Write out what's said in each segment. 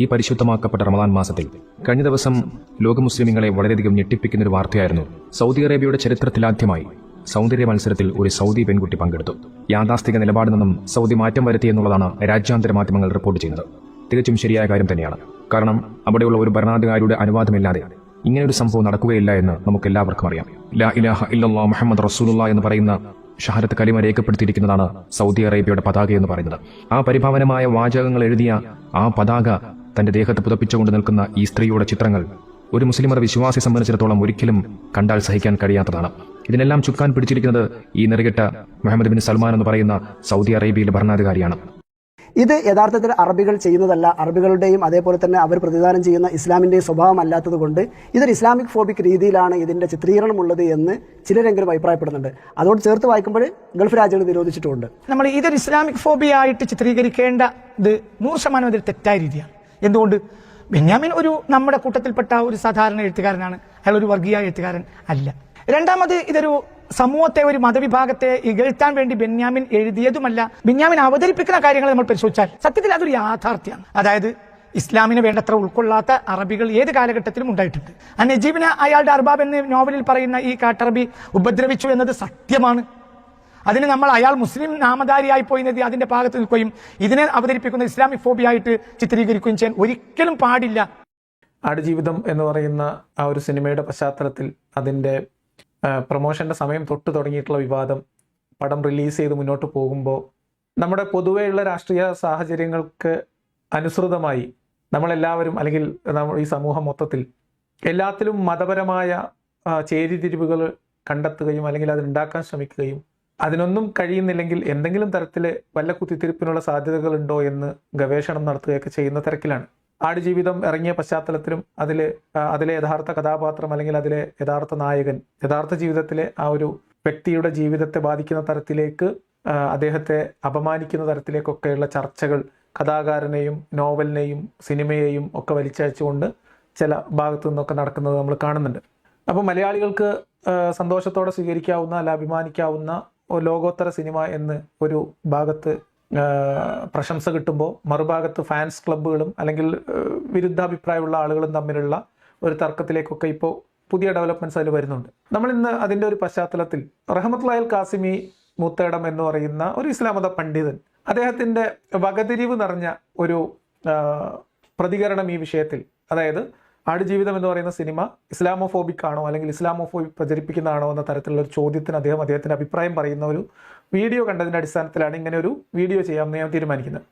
ഈ പരിശുദ്ധമാക്കപ്പെട്ട റമദാൻ മാസത്തിൽ കഴിഞ്ഞ ദിവസം ലോക മുസ്ലിമുകളെ വളരെയധികം ഞെട്ടിപ്പിക്കുന്ന ഒരു വാർത്തയായിരുന്നു. സൗദി അറേബ്യയുടെ ചരിത്രത്തിലാദ്യമായി സൗന്ദര്യ മത്സരത്തിൽ ഒരു സൗദി പെൺകുട്ടി പങ്കെടുത്തു. യാഥാസ്ഥിക നിലപാടിൽ നിന്നും സൗദി മാറ്റം വരുത്തി എന്നുള്ളതാണ് രാജ്യാന്തര മാധ്യമങ്ങൾ റിപ്പോർട്ട് ചെയ്യുന്നത്. തികച്ചും ശരിയായ കാര്യം തന്നെയാണ്. കാരണം അവിടെയുള്ള ഒരു ഭരണാധികാരിയുടെ അനുവാദമില്ലാതെ ഇങ്ങനൊരു സംഭവം നടക്കുകയില്ല എന്ന് നമുക്ക് എല്ലാവർക്കും അറിയാം. ലാ ഇലാഹ ഇല്ലാ മുഹമ്മദ് റസൂലുള്ള എന്ന് പറയുന്ന ഷഹരത്ത് കലിമ രേഖപ്പെടുത്തിയിരിക്കുന്നതാണ് സൗദി അറേബ്യയുടെ പതാക എന്ന് പറയുന്നത്. ആ പരിഭാവനമായ വാചകങ്ങൾ എഴുതിയ ആ പതാക തന്റെ ദേഹത്ത് പുതപ്പിച്ചുകൊണ്ട് നിൽക്കുന്ന ഈ സ്ത്രീയുടെ ചിത്രങ്ങൾ ഒരു മുസ്ലിമർ വിശ്വാസി സംബന്ധിച്ചിടത്തോളം ഒരിക്കലും കണ്ടാൽ സഹിക്കാൻ കഴിയാത്തതാണ്. ഇതിനെല്ലാം ചുക്കാൻ പിടിച്ചിരിക്കുന്നത് ഈ നെറുകെട്ട മുഹമ്മദ് ബിൻ സൽമാൻ എന്ന് പറയുന്ന സൗദി അറേബ്യയിലെ ഭരണാധികാരിയാണ്. ഇത് യഥാർത്ഥത്തിൽ അറബികൾ ചെയ്യുന്നതല്ല. അറബികളുടെയും അതേപോലെ തന്നെ അവർ പ്രതിദാനം ചെയ്യുന്ന ഇസ്ലാമിന്റെയും സ്വഭാവം അല്ലാത്തത് കൊണ്ട് ഇതൊരു ഇസ്ലാമിക് ഫോബിക് രീതിയിലാണ് ഇതിന്റെ ചിത്രീകരണം ഉള്ളത് എന്ന് ചിലരെങ്കിലും അഭിപ്രായപ്പെടുന്നുണ്ട്. അതോട് ചേർത്ത് വായിക്കുമ്പോൾ ഗൾഫ് രാജ്യങ്ങൾ നിരോധിച്ചിട്ടുണ്ട് നമ്മൾ ഇതൊരു ഇസ്ലാമിക് ഫോബിയ ആയിട്ട് ചിത്രീകരിക്കേണ്ട ഇത് നൂറ് ശതമാനം അതൊരു തെറ്റായ രീതിയാണ്. എന്തുകൊണ്ട്? ബെന്യാമിൻ ഒരു നമ്മുടെ കൂട്ടത്തിൽപ്പെട്ട ഒരു സാധാരണ എഴുത്തുകാരനാണ്. അയാൾ ഒരു വർഗീയ എഴുത്തുകാരൻ അല്ല. രണ്ടാമത് ഇതൊരു സമൂഹത്തെ ഒരു മതവിഭാഗത്തെ ഇകഴ്ത്താൻ വേണ്ടി ബെന്യാമിൻ എഴുതിയതുമല്ല. ബെന്യാമിൻ അവതരിപ്പിക്കുന്ന കാര്യങ്ങൾ നമ്മൾ പരിശോധിച്ചാൽ സത്യത്തിൽ അതൊരു യാഥാർത്ഥ്യമാണ്. അതായത് ഇസ്ലാമിനെ വേണ്ടത്ര ഉൾക്കൊള്ളാത്ത അറബികൾ ഏത് കാലഘട്ടത്തിലും ഉണ്ടായിട്ടുണ്ട്. ആ നജീബിനെ അയാളുടെ അർബാബ് എന്ന് നോവലിൽ പറയുന്ന ഈ കാട്ടറബി ഉപദ്രവിച്ചു എന്നത് സത്യമാണ്. അതിന് നമ്മൾ അയാൾ മുസ്ലിം നാമധാരിയായി പോയിന്നത് അതിന്റെ ഭാഗത്ത് നിൽക്കുകയും ഇതിനെ അവതരിപ്പിക്കുന്ന ഇസ്ലാമിക് ഫോബിയായിട്ട് ചിത്രീകരിക്കുകയും ചെയ്യാൻ ഒരിക്കലും പാടില്ല. ആടുജീവിതം എന്ന് പറയുന്ന ആ ഒരു സിനിമയുടെ പശ്ചാത്തലത്തിൽ അതിന്റെ പ്രൊമോഷന്റെ സമയം തൊട്ട് തുടങ്ങിയിട്ടുള്ള വിവാദം പടം റിലീസ് ചെയ്ത് മുന്നോട്ട് പോകുമ്പോൾ നമ്മുടെ പൊതുവെയുള്ള രാഷ്ട്രീയ സാഹചര്യങ്ങൾക്ക് അനുസൃതമായി നമ്മളെല്ലാവരും അല്ലെങ്കിൽ ഈ സമൂഹം മൊത്തത്തിൽ എല്ലാത്തിലും മതപരമായ ചേരിതിരിവുകൾ കണ്ടെത്തുകയും അല്ലെങ്കിൽ അതിനുണ്ടാക്കാൻ ശ്രമിക്കുകയും അതിനൊന്നും കഴിയുന്നില്ലെങ്കിൽ എന്തെങ്കിലും തരത്തിൽ വല്ല കുത്തിത്തിരിപ്പിനുള്ള സാധ്യതകളുണ്ടോ എന്ന് ഗവേഷണം നടത്തുകയൊക്കെ ചെയ്യുന്ന തിരക്കിലാണ്. ആടുജീവിതം ഇറങ്ങിയ പശ്ചാത്തലത്തിലും അതിൽ അതിലെ യഥാർത്ഥ കഥാപാത്രം അല്ലെങ്കിൽ അതിലെ യഥാർത്ഥ നായകൻ യഥാർത്ഥ ജീവിതത്തിലെ ആ ഒരു വ്യക്തിയുടെ ജീവിതത്തെ ബാധിക്കുന്ന തരത്തിലേക്ക് അദ്ദേഹത്തെ അപമാനിക്കുന്ന തരത്തിലേക്കൊക്കെയുള്ള ചർച്ചകൾ കഥാകാരനെയും നോവലിനെയും സിനിമയെയും ഒക്കെ വലിച്ചയച്ചുകൊണ്ട് ചില ഭാഗത്തു നിന്നൊക്കെ നടക്കുന്നത് നമ്മൾ കാണുന്നുണ്ട്. അപ്പോൾ മലയാളികൾക്ക് സന്തോഷത്തോടെ സ്വീകരിക്കാവുന്ന അല്ല അഭിമാനിക്കാവുന്ന ലോകോത്തര സിനിമ എന്ന് ഒരു ഭാഗത്ത് പ്രശംസ കിട്ടുമ്പോൾ മറുഭാഗത്ത് ഫാൻസ് ക്ലബ്ബുകളും അല്ലെങ്കിൽ വിരുദ്ധാഭിപ്രായമുള്ള ആളുകളും തമ്മിലുള്ള ഒരു തർക്കത്തിലേക്കൊക്കെ ഇപ്പോൾ പുതിയ ഡെവലപ്മെന്റ്സ് അതിൽ വരുന്നുണ്ട്. നമ്മൾ ഇന്ന് അതിന്റെ ഒരു പശ്ചാത്തലത്തിൽ റഹമത്തുല്ലായൽ കാസിമി മൂത്തേടം എന്ന് പറയുന്ന ഒരു ഇസ്ലാമത പണ്ഡിതൻ അദ്ദേഹത്തിന്റെ വകതിരിവ് നിറഞ്ഞ ഒരു പ്രതികരണം ഈ വിഷയത്തിൽ അതായത് ആടുജീവിതം എന്ന് പറയുന്ന സിനിമ ഇസ്ലാമോഫോബിക് ആണോ അല്ലെങ്കിൽ ഇസ്ലാമോഫോബിക് പ്രചരിപ്പിക്കുന്നതാണോ എന്ന തരത്തിലുള്ള ഒരു ചോദ്യത്തിന് അദ്ദേഹം അദ്ദേഹത്തിന്റെ അഭിപ്രായം പറയുന്ന ഒരു വീഡിയോ കണ്ടതിന്റെ അടിസ്ഥാനത്തിലാണ് ഇങ്ങനെ ഒരു വീഡിയോ ചെയ്യാമെന്ന് ഞാൻ തീരുമാനിക്കുന്നത്.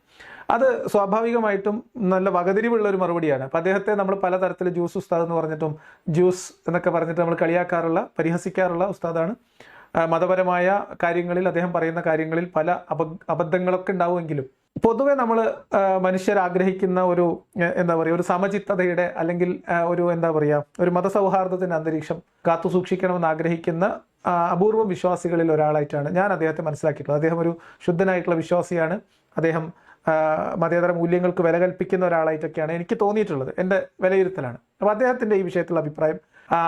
അത് സ്വാഭാവികമായിട്ടും നല്ല വകതിരിവുള്ള ഒരു മറുപടിയാണ്. അപ്പം അദ്ദേഹത്തെ നമ്മൾ പലതരത്തിൽ ജ്യൂസ് ഉസ്താദ് എന്ന് പറഞ്ഞിട്ടും ജ്യൂസ് എന്നൊക്കെ പറഞ്ഞിട്ട് നമ്മൾ കളിയാക്കാറുള്ള പരിഹസിക്കാറുള്ള ഉസ്താദാണ്. മതപരമായ കാര്യങ്ങളിൽ അദ്ദേഹം പറയുന്ന കാര്യങ്ങളിൽ പല അബദ്ധങ്ങളൊക്കെ ഉണ്ടാവുമെങ്കിലും പൊതുവെ നമ്മൾ മനുഷ്യർ ആഗ്രഹിക്കുന്ന ഒരു എന്താ പറയുക ഒരു സമചിത്തതയുടെ അല്ലെങ്കിൽ ഒരു എന്താ പറയുക ഒരു മതസൗഹാർദ്ദത്തിന്റെ അന്തരീക്ഷം കാത്തു സൂക്ഷിക്കണമെന്ന് ആഗ്രഹിക്കുന്ന അപൂർവ വിശ്വാസികളിൽ ഒരാളായിട്ടാണ് ഞാൻ അദ്ദേഹത്തെ മനസ്സിലാക്കിയിട്ടുള്ളത്. അദ്ദേഹം ഒരു ശുദ്ധനായിട്ടുള്ള വിശ്വാസിയാണ്. അദ്ദേഹം മതേതര മൂല്യങ്ങൾക്ക് വില കൽപ്പിക്കുന്ന ഒരാളായിട്ടൊക്കെയാണ് എനിക്ക് തോന്നിയിട്ടുള്ളത്. എന്റെ വിലയിരുത്തലാണ്. അപ്പോൾ അദ്ദേഹത്തിന്റെ ഈ വിഷയത്തിലുള്ള അഭിപ്രായം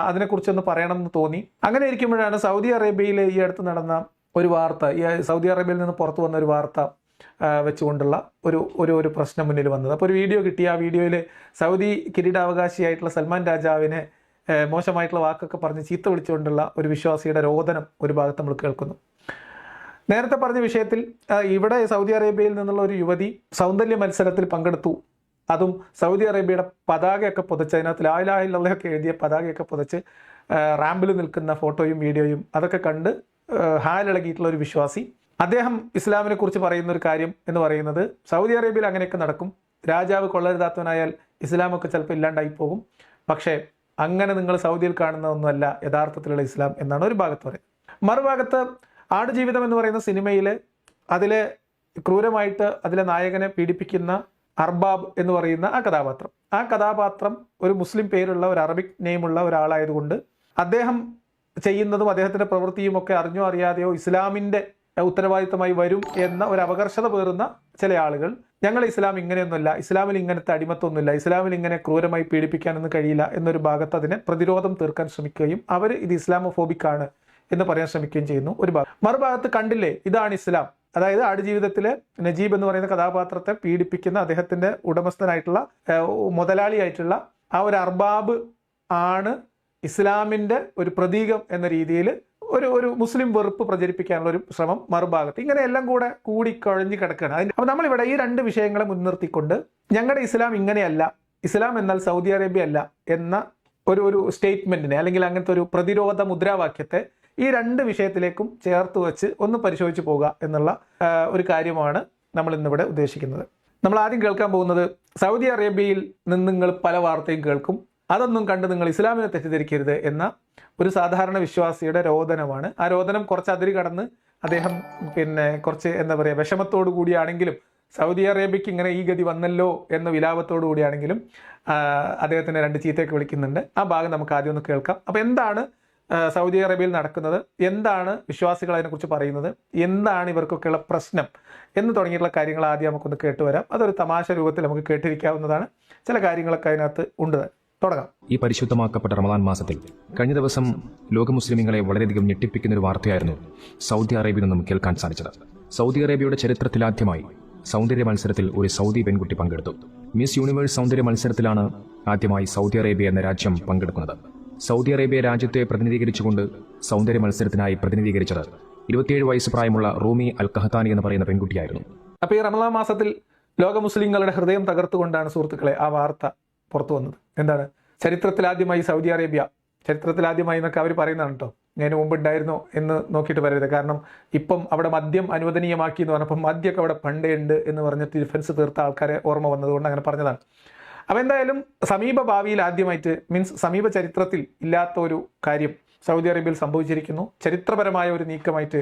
അതിനെക്കുറിച്ചൊന്ന് പറയണം എന്ന് തോന്നി. അങ്ങനെ ഇരിക്കുമ്പോഴാണ് സൗദി അറേബ്യയിലെ ഈ അടുത്ത് നടന്ന ഒരു വാർത്ത ഈ സൗദി അറേബ്യയിൽ നിന്ന് പുറത്തു വന്ന ഒരു വാർത്ത വെച്ചുകൊണ്ടുള്ള ഒരു ഒരു ഒരു പ്രശ്നം മുന്നിൽ വന്നത്. അപ്പോൾ ഒരു വീഡിയോ കിട്ടി. ആ വീഡിയോയിൽ സൗദി കിരീടാവകാശിയായിട്ടുള്ള സൽമാൻ രാജാവിനെ മോശമായിട്ടുള്ള വാക്കൊക്കെ പറഞ്ഞ് ചീത്ത വിളിച്ചുകൊണ്ടുള്ള ഒരു വിശ്വാസിയുടെ രോദനം ഒരു ഭാഗത്ത് നമ്മൾ കേൾക്കുന്നു. നേരത്തെ പറഞ്ഞ വിഷയത്തിൽ ഇവിടെ സൗദി അറേബ്യയിൽ നിന്നുള്ള ഒരു യുവതി സൗന്ദര്യ മത്സരത്തിൽ പങ്കെടുത്തു. അതും സൗദി അറേബ്യയുടെ പതാകയൊക്കെ പുതച്ച് അതിനകത്ത് ലായിലാഹില്ലൊക്കെ എഴുതിയ പതാകയൊക്കെ പുതച്ച് റാമ്പിൽ നിൽക്കുന്ന ഫോട്ടോയും വീഡിയോയും അതൊക്കെ കണ്ട് ഹാലിളകിയിട്ടുള്ള ഒരു വിശ്വാസി അദ്ദേഹം ഇസ്ലാമിനെ കുറിച്ച് പറയുന്ന ഒരു കാര്യം എന്ന് പറയുന്നത് സൗദി അറേബ്യയിൽ അങ്ങനെയൊക്കെ നടക്കും. രാജാവ് കൊള്ളരുതാത്തവനായാൽ ഇസ്ലാമൊക്കെ ചിലപ്പോൾ ഇല്ലാണ്ടായി പോകും പക്ഷേ അങ്ങനെ നിങ്ങൾ സൗദിയിൽ കാണുന്ന ഒന്നുമല്ല യഥാർത്ഥത്തിലുള്ള ഇസ്ലാം എന്നാണ് ഒരു ഭാഗത്ത് പറയുന്നത്. മറുഭാഗത്ത് ആടുജീവിതം എന്ന് പറയുന്ന സിനിമയിൽ അതിലെ ക്രൂരമായിട്ട് അതിലെ നായകനെ പീഡിപ്പിക്കുന്ന അർബാബ് എന്ന് പറയുന്ന ആ കഥാപാത്രം. ആ കഥാപാത്രം ഒരു മുസ്ലിം പേരുള്ള ഒരു അറബിക് നെയിമുള്ള ഒരാളായതുകൊണ്ട് അദ്ദേഹം ചെയ്യുന്നതും അദ്ദേഹത്തിന്റെ പ്രവൃത്തിയും ഒക്കെ അറിഞ്ഞോ അറിയാതെയോ ഇസ്ലാമിന്റെ ഉത്തരവാദിത്തമായി വരും എന്ന ഒരു അപകർഷത പേറുന്ന ചില ആളുകൾ. ഞങ്ങൾ ഇസ്ലാം ഇങ്ങനെയൊന്നുമില്ല. ഇസ്ലാമിൽ ഇങ്ങനത്തെ അടിമത്തൊന്നുമില്ല. ഇസ്ലാമിൽ ഇങ്ങനെ ക്രൂരമായി പീഡിപ്പിക്കാനൊന്നും കഴിയില്ല എന്നൊരു ഭാഗത്ത് അതിനെ പ്രതിരോധം തീർക്കാൻ ശ്രമിക്കുകയും അവർ ഇത് ഇസ്ലാമോഫോബിക് ആണ് എന്ന് പറയാൻ ശ്രമിക്കുകയും ചെയ്യുന്നു ഒരു ഭാഗം മറുഭാഗത്ത് കണ്ടില്ലേ? ഇതാണ് ഇസ്ലാം. അതായത് ആടുജീവിതത്തിലെ നജീബ് എന്ന് പറയുന്ന കഥാപാത്രത്തെ പീഡിപ്പിക്കുന്ന അദ്ദേഹത്തിന്റെ ഉടമസ്ഥനായിട്ടുള്ള മുതലാളിയായിട്ടുള്ള ആ ഒരു അർബാബ് ആണ് ഇസ്ലാമിന്റെ ഒരു പ്രതീകം എന്ന രീതിയിൽ ഒരു ഒരു മുസ്ലിം വെറുപ്പ് പ്രചരിപ്പിക്കാനുള്ള ഒരു ശ്രമം മറുഭാഗത്ത്. ഇങ്ങനെ എല്ലാം കൂടെ കൂടി കുഴഞ്ഞു കിടക്കുകയാണ്. അതിന് അപ്പോൾ നമ്മളിവിടെ ഈ രണ്ട് വിഷയങ്ങളെ മുൻനിർത്തിക്കൊണ്ട് ഞങ്ങളുടെ ഇസ്ലാം ഇങ്ങനെയല്ല ഇസ്ലാം എന്നാൽ സൗദി അറേബ്യ അല്ല എന്ന ഒരു ഒരു സ്റ്റേറ്റ്മെന്റിനെ അല്ലെങ്കിൽ അങ്ങനത്തെ ഒരു പ്രതിരോധ മുദ്രാവാക്യത്തെ ഈ രണ്ട് വിഷയത്തിലേക്കും ചേർത്ത് വെച്ച് ഒന്ന് പരിശോധിച്ച് പോകുക എന്നുള്ള ഒരു കാര്യമാണ് നമ്മൾ ഇന്നിവിടെ ഉദ്ദേശിക്കുന്നത്. നമ്മൾ ആദ്യം കേൾക്കാൻ പോകുന്നത് സൗദി അറേബ്യയിൽ നിന്ന് നിങ്ങൾ പല വാർത്തയും കേൾക്കും. അതൊന്നും കണ്ട് നിങ്ങൾ ഇസ്ലാമിനെ തെറ്റിദ്ധരിക്കരുത് എന്ന ഒരു സാധാരണ വിശ്വാസിയുടെ രോദനമാണ്. ആ രോദനം കുറച്ച് അതിരി കടന്ന് അദ്ദേഹം പിന്നെ കുറച്ച് എന്താ പറയുക വിഷമത്തോടു കൂടിയാണെങ്കിലും സൗദി അറേബ്യക്ക് ഇങ്ങനെ ഈ ഗതി വന്നല്ലോ എന്ന വിലാപത്തോടു കൂടിയാണെങ്കിലും അദ്ദേഹത്തിന് രണ്ട് ചീത്തയൊക്കെ വിളിക്കുന്നുണ്ട്. ആ ഭാഗം നമുക്ക് ആദ്യം ഒന്ന് കേൾക്കാം. അപ്പോൾ എന്താണ് സൗദി അറേബ്യയിൽ നടക്കുന്നത്? എന്താണ് വിശ്വാസികൾ അതിനെക്കുറിച്ച് പറയുന്നത്? എന്താണ് ഇവർക്കൊക്കെയുള്ള പ്രശ്നം? എന്ന് തുടങ്ങിയിട്ടുള്ള കാര്യങ്ങൾ ആദ്യം നമുക്കൊന്ന് കേട്ടുവരാം. അതൊരു തമാശ രൂപത്തിൽ നമുക്ക് കേട്ടിരിക്കാവുന്നതാണ്. ചില കാര്യങ്ങളൊക്കെ അതിനകത്ത് ഉണ്ട്. തുടങ്ങാം. ഈ പരിശുദ്ധമാക്കപ്പെട്ട റമദാൻ മാസത്തിൽ കഴിഞ്ഞ ദിവസം ലോക മുസ്ലിമീങ്ങളെ വളരെയധികം ഞെട്ടിപ്പിക്കുന്ന ഒരു വാർത്തയായിരുന്നു സൗദി അറേബ്യയിൽ നിന്നും കേൾക്കാൻ സാധിച്ചത്. സൗദി അറേബ്യയുടെ ചരിത്രത്തിലാദ്യമായി സൗന്ദര്യ മത്സരത്തിൽ ഒരു സൗദി പെൺകുട്ടി പങ്കെടുത്തു. മിസ് യൂണിവേഴ്സ് സൗന്ദര്യ മത്സരത്തിലാണ് ആദ്യമായി സൗദി അറേബ്യ എന്ന രാജ്യം പങ്കെടുക്കുന്നത്. സൗദി അറേബ്യ രാജ്യത്തെ പ്രതിനിധീകരിച്ചുകൊണ്ട് സൗന്ദര്യ മത്സരത്തിനായി പ്രതിനിധീകരിച്ചത് ഇരുപത്തിയേഴ് വയസ്സ് പ്രായമുള്ള റൂമി അൽ കഹത്താനി എന്ന് പറയുന്ന പെൺകുട്ടിയായിരുന്നു. അപ്പോൾ ഈ റമദാൻ മാസത്തിൽ ലോക മുസ്ലിങ്ങളുടെ ഹൃദയം തകർത്തുകൊണ്ടാണ് സുഹൃത്തുക്കളെ ആ വാർത്ത പുറത്തു വന്നത്. എന്താണ്? ചരിത്രത്തിലാദ്യമായി സൗദി അറേബ്യ ചരിത്രത്തിലാദ്യമായി എന്നൊക്കെ അവർ പറയുന്നതാണ് കേട്ടോ ഞാൻ മുമ്പ് ഉണ്ടായിരുന്നു എന്ന് നോക്കിയിട്ട് പറയരുത് കാരണം ഇപ്പം അവിടെ മദ്യം അനുവദനീയമാക്കി എന്ന് പറഞ്ഞപ്പോൾ മദ്യമൊക്കെ അവിടെ പണ്ടേ ഉണ്ട് എന്ന് പറഞ്ഞിട്ട് ഡിഫൻസ് തീർത്ത ആൾക്കാരെ ഓർമ്മ വന്നതുകൊണ്ട് അങ്ങനെ പറഞ്ഞതാണ്. അപ്പോൾ എന്തായാലും സമീപ ഭാവിയിൽ ആദ്യമായിട്ട് മീൻസ് സമീപ ചരിത്രത്തിൽ ഇല്ലാത്ത ഒരു കാര്യം സൗദി അറേബ്യയിൽ സംഭവിച്ചിരിക്കുന്നു. ചരിത്രപരമായ ഒരു നീക്കമായിട്ട്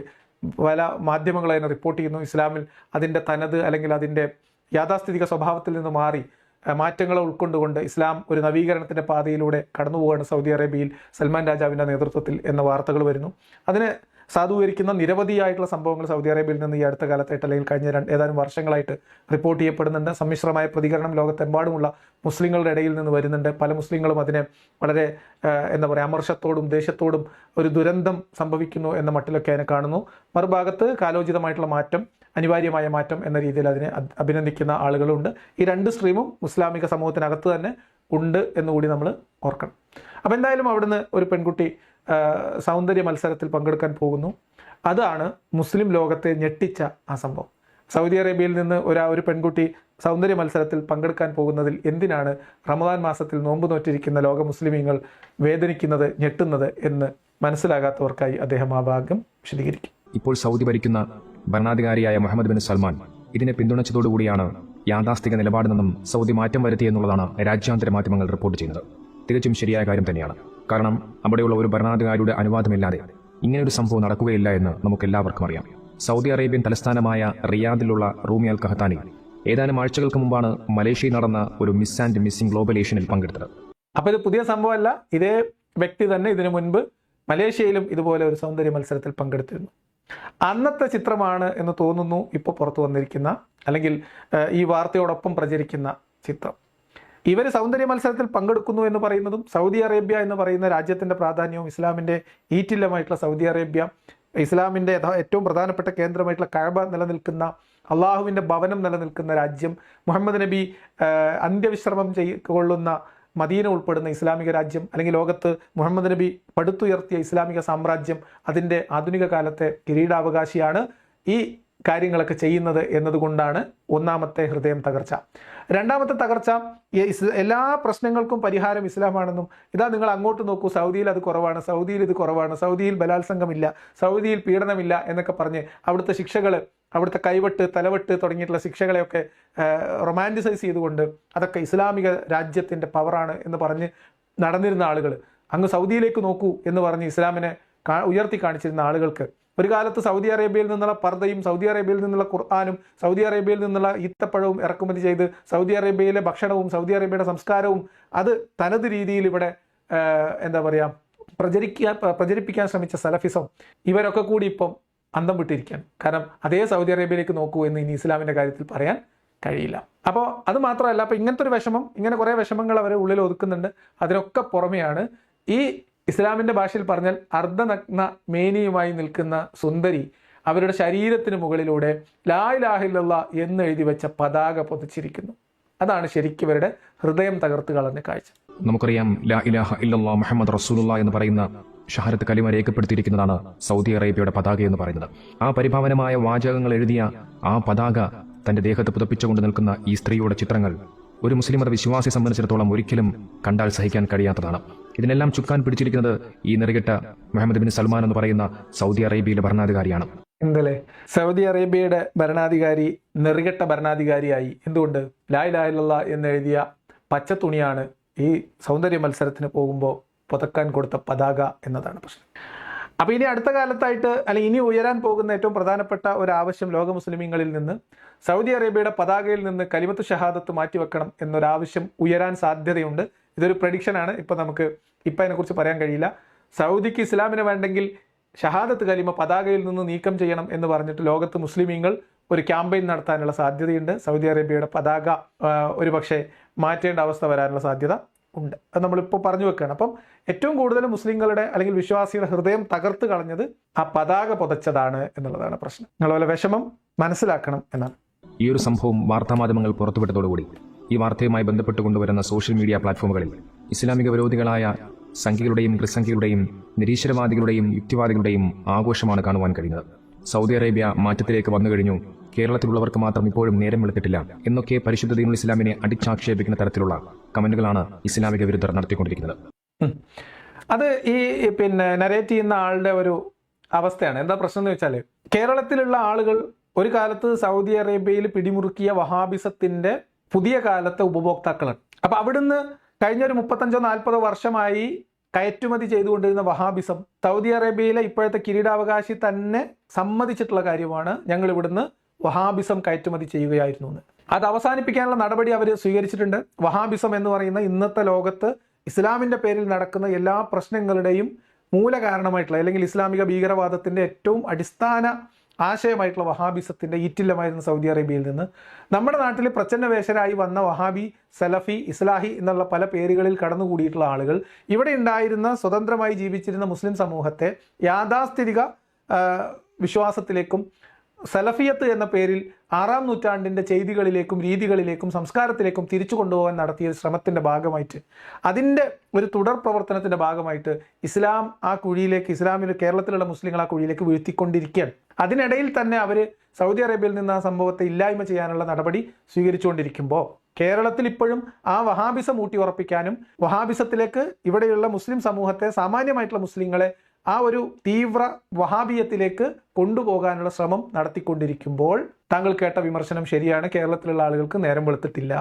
പല മാധ്യമങ്ങൾ അതിനെ റിപ്പോർട്ട് ചെയ്യുന്നു. ഇസ്ലാമിൽ അതിന്റെ തനത് അല്ലെങ്കിൽ അതിന്റെ യാഥാസ്ഥിതിക സ്വഭാവത്തിൽ നിന്ന് മാറി മാറ്റങ്ങളെ ഉൾക്കൊണ്ടുകൊണ്ട് ഇസ്ലാം ഒരു നവീകരണത്തിന്റെ പാതയിലൂടെ കടന്നു സൗദി അറേബ്യയിൽ സൽമാൻ രാജാവിന്റെ നേതൃത്വത്തിൽ എന്ന വാർത്തകൾ വരുന്നു. അതിന് സാധൂകരിക്കുന്ന നിരവധിയായിട്ടുള്ള സംഭവങ്ങൾ സൗദി അറേബ്യയിൽ നിന്ന് ഈ അടുത്ത കാലത്തായിട്ട് അല്ലെങ്കിൽ കഴിഞ്ഞ രണ്ട് ഏതാനും വർഷങ്ങളായിട്ട് റിപ്പോർട്ട് ചെയ്യപ്പെടുന്നുണ്ട്. സമ്മിശ്രമായ പ്രതികരണം ലോകത്തെമ്പാടുമുള്ള മുസ്ലിങ്ങളുടെ ഇടയിൽ നിന്ന് വരുന്നുണ്ട്. പല മുസ്ലിങ്ങളും അതിനെ വളരെ എന്താ പറയുക അമർഷത്തോടും ദേഷ്യത്തോടും ഒരു ദുരന്തം സംഭവിക്കുന്നു എന്ന മട്ടിലൊക്കെ അതിനെ കാണുന്നു. മറുഭാഗത്ത് കാലോചിതമായിട്ടുള്ള മാറ്റം അനിവാര്യമായ മാറ്റം എന്ന രീതിയിൽ അതിനെ അഭിനന്ദിക്കുന്ന ആളുകളുണ്ട്. ഈ രണ്ട് സ്ട്രീമും മുസ്ലാമിക സമൂഹത്തിനകത്ത് തന്നെ ഉണ്ട് എന്നുകൂടി നമ്മൾ ഓർക്കണം. അപ്പം എന്തായാലും അവിടുന്ന് ഒരു പെൺകുട്ടി സൗന്ദര്യ മത്സരത്തിൽ പങ്കെടുക്കാൻ പോകുന്നു. അതാണ് മുസ്ലിം ലോകത്തെ ഞെട്ടിച്ച ആ സംഭവം. സൗദി അറേബ്യയിൽ നിന്ന് ഒരു ഒരു പെൺകുട്ടി സൗന്ദര്യ മത്സരത്തിൽ പങ്കെടുക്കാൻ പോകുന്നതിൽ എന്തിനാണ് റമദാൻ മാസത്തിൽ നോമ്പ് നോറ്റിരിക്കുന്ന ലോക മുസ്ലിമീങ്ങൾ വേദനിക്കുന്നത് ഞെട്ടുന്നത് എന്ന് മനസ്സിലാകാത്തവർക്കായി അദ്ദേഹം ആ ഭാഗം വിശദീകരിക്കും. ഇപ്പോൾ സൗദി ഭരിക്കുന്ന ഭരണാധികാരിയായ മുഹമ്മദ് ബിൻ സൽമാൻ ഇതിനെ പിന്തുണച്ചതോടുകൂടിയാണ് യാഥാസ്ഥിക നിലപാടിൽ നിന്നും സൗദി മാറ്റം വരുത്തിയെന്നുള്ളതാണ് രാജ്യാന്തര മാധ്യമങ്ങൾ റിപ്പോർട്ട് ചെയ്യുന്നത്. തികച്ചും ശരിയായ കാര്യം തന്നെയാണ്. കാരണം അവിടെയുള്ള ഒരു ഭരണാധികാരിയുടെ അനുവാദമില്ലാതെ ഇങ്ങനൊരു സംഭവം നടക്കുകയില്ല എന്ന് നമുക്ക് എല്ലാവർക്കും അറിയാം. സൗദി അറേബ്യൻ തലസ്ഥാനമായ റിയാദിലുള്ള റൂമി അൽ കഹത്താനി ഏതാനും ആഴ്ചകൾക്ക് മുമ്പാണ് മലേഷ്യയിൽ നടന്ന ഒരു മിസ് ആൻഡ് മിസ്സിംഗ് ഗ്ലോബൽ ഏഷ്യനിൽ പങ്കെടുത്തത്. അപ്പോൾ ഇത് പുതിയ സംഭവമല്ല. ഇതേ വ്യക്തി തന്നെ ഇതിനു മുൻപ് മലേഷ്യയിലും ഇതുപോലെ ഒരു സൗന്ദര്യ മത്സരത്തിൽ പങ്കെടുത്തിരുന്നു. അന്നത്തെ ചിത്രമാണ് എന്ന് തോന്നുന്നു ഇപ്പോൾ പുറത്തു വന്നിരിക്കുന്ന അല്ലെങ്കിൽ ഈ വാർത്തയോടൊപ്പം പ്രചരിക്കുന്ന ചിത്രം. ഇവർ സൗന്ദര്യ മത്സരത്തിൽ പങ്കെടുക്കുന്നു എന്ന് പറയുന്നതും സൗദി അറേബ്യ എന്ന് പറയുന്ന രാജ്യത്തിന്റെ പ്രാധാന്യവും ഇസ്ലാമിന്റെ ഈറ്റില്ലമായിട്ടുള്ള സൗദി അറേബ്യ ഇസ്ലാമിന്റെ ഏറ്റവും പ്രധാനപ്പെട്ട കേന്ദ്രമായിട്ടുള്ള കഴബ നിലനിൽക്കുന്ന അള്ളാഹുവിന്റെ ഭവനം നിലനിൽക്കുന്ന രാജ്യം മുഹമ്മദ് നബി അന്ത്യവിശ്രമം ചെയ് കൊള്ളുന്ന മദീന ഉൾപ്പെടുന്ന ഇസ്ലാമിക രാജ്യം അല്ലെങ്കിൽ ലോകത്ത് മുഹമ്മദ് നബി പടുത്തുയർത്തിയ ഇസ്ലാമിക സാമ്രാജ്യം അതിന്റെ ആധുനിക കാലത്തെ കിരീടാവകാശിയാണ്. ഈ കാര്യങ്ങളൊക്കെ ചെയ്യുന്നത് എന്നതുകൊണ്ടാണ് ഒന്നാമത്തെ ഹൃദയം തകർച്ച. രണ്ടാമത്തെ തകർച്ച എല്ലാ പ്രശ്നങ്ങൾക്കും പരിഹാരം ഇസ്ലാമാണെന്നും ഇതാ നിങ്ങൾ അങ്ങോട്ട് നോക്കൂ സൗദിയിൽ അത് കുറവാണ് സൗദിയിൽ ഇത് കുറവാണ് സൗദിയിൽ ബലാത്സംഗമില്ല സൗദിയിൽ പീഡനമില്ല എന്നൊക്കെ പറഞ്ഞ് അവിടുത്തെ ശിക്ഷകൾ അവിടുത്തെ കൈവെട്ട് തലവെട്ട് തുടങ്ങിയിട്ടുള്ള ശിക്ഷകളെയൊക്കെ റൊമാന്റിസൈസ് ചെയ്തുകൊണ്ട് അതൊക്കെ ഇസ്ലാമിക രാജ്യത്തിന്റെ പവറാണ് എന്ന് പറഞ്ഞ് നടന്നിരുന്ന ആളുകൾ അങ്ങ് സൗദിയിലേക്ക് നോക്കൂ എന്ന് പറഞ്ഞ് ഇസ്ലാമിനെ ഉയർത്തി കാണിച്ചിരുന്ന ആളുകൾക്ക് ഒരു കാലത്ത് സൗദി അറേബ്യയിൽ നിന്നുള്ള പർദ്ദയും സൗദി അറേബ്യയിൽ നിന്നുള്ള ഖുർആാനും സൗദി അറേബ്യയിൽ നിന്നുള്ള ഈത്തപ്പഴവും ഇറക്കുമതി ചെയ്ത് സൗദി അറേബ്യയിലെ ഭക്ഷണവും സൗദി അറേബ്യയുടെ സംസ്കാരവും അത് തനത് രീതിയിൽ ഇവിടെ എന്താ പറയുക പ്രചരിക്കാൻ പ്രചരിപ്പിക്കാൻ ശ്രമിച്ച സലഫിസം ഇവരൊക്കെ കൂടി ഇപ്പം അന്തം വിട്ടിരിക്കുകയാണ്. കാരണം അതേ സൗദി അറേബ്യയിലേക്ക് നോക്കൂ എന്ന് ഇനി ഇസ്ലാമിന്റെ കാര്യത്തിൽ പറയാൻ കഴിയില്ല. അപ്പോൾ അത് മാത്രമല്ല അപ്പോൾ ഇങ്ങനത്തെ ഒരു വിഷമം ഇങ്ങനെ കുറേ വിഷമങ്ങൾ അവരെ ഉള്ളിൽ ഒതുക്കുന്നുണ്ട്. അതിനൊക്കെ പുറമെയാണ് ഈ ഇസ്ലാമിന്റെ ഭാഷയിൽ പറഞ്ഞാൽ അർദ്ധനഗ്ന മേനിയുമായി നിൽക്കുന്ന സുന്ദരി അവരുടെ ശരീരത്തിന് മുകളിലൂടെ ലാ ഇലാഹില്ല എന്ന് എഴുതി വെച്ച പതാക പൊതിച്ചിരിക്കുന്നു. അതാണ് ശരിക്കും ഇവരുടെ ഹൃദയം തകർത്ത് കളഞ്ഞ കാഴ്ച. നമുക്കറിയാം ലാ ഇലാഹ ഇല്ലല്ലാ മുഹമ്മദ് റസൂലുള്ള എന്ന് പറയുന്ന ഷഹരത്ത് കലിമ രേഖപ്പെടുത്തിയിരിക്കുന്നതാണ് സൗദി അറേബ്യയുടെ പതാക എന്ന് പറയുന്നത്. ആ പരിഭാവനമായ വാചകങ്ങൾ എഴുതിയ ആ പതാക തന്റെ ദേഹത്ത് പുതപ്പിച്ചുകൊണ്ട് നിൽക്കുന്ന ഈ സ്ത്രീയുടെ ചിത്രങ്ങൾ ഒരു മുസ്ലിം മത വിശ്വാസിയെ സംബന്ധിച്ചിടത്തോളം ഒരിക്കലും കണ്ടാൽ സഹിക്കാൻ കഴിയാത്തതാണ്. ഇതിനെല്ലാം ചുക്കാൻ പിടിച്ചിരിക്കുന്നത് ഈ നെറുകെട്ട മുഹമ്മദ് ബിൻ സൽമാൻ എന്ന് പറയുന്ന സൗദി അറേബ്യയിലെ ഭരണാധികാരിയാണ്. എന്തല്ലേ? സൗദി അറേബ്യയുടെ ഭരണാധികാരി നെറുകെട്ട ഭരണാധികാരിയായി. എന്തുകൊണ്ട്? ലായ് ലായ്ലല്ല എന്നെഴുതിയ പച്ച തുണിയാണ് ഈ സൗന്ദര്യ മത്സരത്തിന് പോകുമ്പോൾ പുതക്കാൻ കൊടുത്ത പതാക എന്നതാണ് പ്രശ്നം. അപ്പോൾ ഇനി അടുത്ത കാലത്തായിട്ട് അല്ലെങ്കിൽ ഇനി ഉയരാൻ പോകുന്ന ഏറ്റവും പ്രധാനപ്പെട്ട ഒരു ആവശ്യം ലോക മുസ്ലിമീങ്ങളിൽ നിന്ന് സൗദി അറേബ്യയുടെ പതാകയിൽ നിന്ന് കലിമത്ത് ഷഹാദത്ത് മാറ്റിവെക്കണം എന്നൊരാവശ്യം ഉയരാൻ സാധ്യതയുണ്ട്. ഇതൊരു പ്രഡിക്ഷനാണ് ഇപ്പം നമുക്ക് ഇപ്പം അതിനെക്കുറിച്ച് പറയാൻ കഴിയില്ല. സൗദിക്ക് ഇസ്ലാമിന് വേണ്ടെങ്കിൽ ഷഹാദത്ത് കലിമ പതാകയിൽ നിന്ന് നീക്കം ചെയ്യണം എന്ന് പറഞ്ഞിട്ട് ലോകത്ത് മുസ്ലിമീങ്ങൾ ഒരു ക്യാമ്പയിൻ നടത്താനുള്ള സാധ്യതയുണ്ട്. സൗദി അറേബ്യയുടെ പതാക ഒരുപക്ഷെ ഒരു പക്ഷേ മാറ്റേണ്ട അവസ്ഥ വരാനുള്ള സാധ്യത ഉണ്ട്. അത് നമ്മളിപ്പോൾ പറഞ്ഞു വെക്കുകയാണ്. അപ്പം ഏറ്റവും കൂടുതൽ മുസ്ലിങ്ങളുടെ അല്ലെങ്കിൽ വിശ്വാസിയുടെ ഹൃദയം തകർത്ത് കളഞ്ഞത് ആ പതാക പുതച്ചതാണ് എന്നുള്ളതാണ് പ്രശ്നം. നിങ്ങളെ വിഷമം മനസ്സിലാക്കണം എന്നാണ്. ഈ ഒരു സംഭവം വാർത്താമാധ്യമങ്ങൾ പുറത്തുവിട്ടതോടുകൂടി ഈ വാർത്തയുമായി ബന്ധപ്പെട്ട് കൊണ്ടുവരുന്ന സോഷ്യൽ മീഡിയ പ്ലാറ്റ്ഫോമുകളിൽ ഇസ്ലാമിക വിരോധികളായ സംഖ്യകളുടെയും ക്രിസംഖ്യകളുടെയും നിരീശ്വരവാദികളുടെയും യുക്തിവാദികളുടെയും ആഘോഷമാണ് കാണുവാൻ കഴിഞ്ഞത് സൗദി അറേബ്യ മാറ്റത്തിലേക്ക് വന്നു കഴിഞ്ഞു. കേരളത്തിലുള്ളവർക്ക് മാത്രം ഇപ്പോഴും നേരം വെളുത്തിട്ടില്ല എന്നൊക്കെ പരിശുദ്ധ ദീനുൽ ഇസ്ലാമിനെ അടിച്ചാക്ഷേപിക്കുന്ന തരത്തിലുള്ള കമന്റുകളാണ് ഇസ്ലാമിക വിരുദ്ധർ നടത്തിക്കൊണ്ടിരിക്കുന്നത്. അത് ഈ പിന്നെ നരേറ്റ് ചെയ്യുന്ന ആളുടെ ഒരു അവസ്ഥയാണ്. എന്താ പ്രശ്നം എന്ന് വെച്ചാൽ കേരളത്തിലുള്ള ആളുകൾ ഒരു കാലത്ത് സൗദി അറേബ്യയിൽ പിടിമുറുക്കിയ വഹാബിസത്തിന്റെ പുതിയ കാലത്തെ ഉപഭോക്താക്കളാണ്. അപ്പൊ അവിടുന്ന് കഴിഞ്ഞ ഒരു മുപ്പത്തഞ്ചോ നാൽപ്പതോ വർഷമായി കയറ്റുമതി ചെയ്തുകൊണ്ടിരുന്ന വഹാബിസം സൗദി അറേബ്യയിലെ ഇപ്പോഴത്തെ കിരീടാവകാശി തന്നെ സമ്മതിച്ചിട്ടുള്ള കാര്യമാണ് ഞങ്ങൾ ഇവിടുന്ന് വഹാബിസം കയറ്റുമതി ചെയ്യുകയായിരുന്നു എന്ന് അത് അവസാനിപ്പിക്കാനുള്ള നടപടി അവർ സ്വീകരിച്ചിട്ടുണ്ട്. വഹാബിസം എന്ന് പറയുന്ന ഇന്നത്തെ ലോകത്ത് ഇസ്ലാമിന്റെ പേരിൽ നടക്കുന്ന എല്ലാ പ്രശ്നങ്ങളുടെയും മൂലകാരണമായിട്ടുള്ള അല്ലെങ്കിൽ ഇസ്ലാമിക ഭീകരവാദത്തിന്റെ ഏറ്റവും അടിസ്ഥാന ആശയമായിട്ടുള്ള വഹാബിസത്തിന്റെ ഈറ്റില്ലമായിരുന്ന സൗദി അറേബ്യയിൽ നിന്ന്. നമ്മുടെ നാട്ടിൽ പ്രച്ഛന്നവേശരായി വന്ന വഹാബി സലഫി ഇസ്ലാഹി എന്നുള്ള പല പേരുകളിൽ കടന്നുകൂടിയിട്ടുള്ള ആളുകൾ ഇവിടെ ഉണ്ടായിരുന്ന സ്വതന്ത്രമായി ജീവിച്ചിരുന്ന മുസ്ലിം സമൂഹത്തെ യാഥാസ്ഥിതിക വിശ്വാസത്തിലേക്കും സലഫിയത്ത് എന്ന പേരിൽ ആറാം നൂറ്റാണ്ടിന്റെ ചെയ്തികളിലേക്കും രീതികളിലേക്കും സംസ്കാരത്തിലേക്കും തിരിച്ചു കൊണ്ടുപോകാൻ നടത്തിയ ശ്രമത്തിന്റെ ഭാഗമായിട്ട് അതിന്റെ ഒരു തുടർ പ്രവർത്തനത്തിന്റെ ഭാഗമായിട്ട് ഇസ്ലാം ആ കുഴിയിലേക്ക് ഇസ്ലാമിൽ കേരളത്തിലുള്ള മുസ്ലിങ്ങൾ ആ കുഴിയിലേക്ക് വീഴ്ത്തിക്കൊണ്ടിരിക്കുകയാണ്. അതിനിടയിൽ തന്നെ അവർ സൗദി അറേബ്യയിൽ നിന്ന് ആ സംഭവത്തെ ഇല്ലായ്മ ചെയ്യാനുള്ള നടപടി സ്വീകരിച്ചുകൊണ്ടിരിക്കുമ്പോൾ കേരളത്തിൽ ഇപ്പോഴും ആ വഹാബിസം ഊട്ടി ഉറപ്പിക്കാനും വഹാബിസത്തിലേക്ക് ഇവിടെയുള്ള മുസ്ലിം സമൂഹത്തെ സാമാന്യമായിട്ടുള്ള മുസ്ലിങ്ങളെ ആ ഒരു തീവ്ര വഹാബിയത്തിലേക്ക് കൊണ്ടുപോകാനുള്ള ശ്രമം നടത്തിക്കൊണ്ടിരിക്കുമ്പോൾ താങ്കൾ കേട്ട വിമർശനം ശരിയാണ്. കേരളത്തിലുള്ള ആളുകൾക്ക് നേരം വെളുത്തിട്ടില്ല.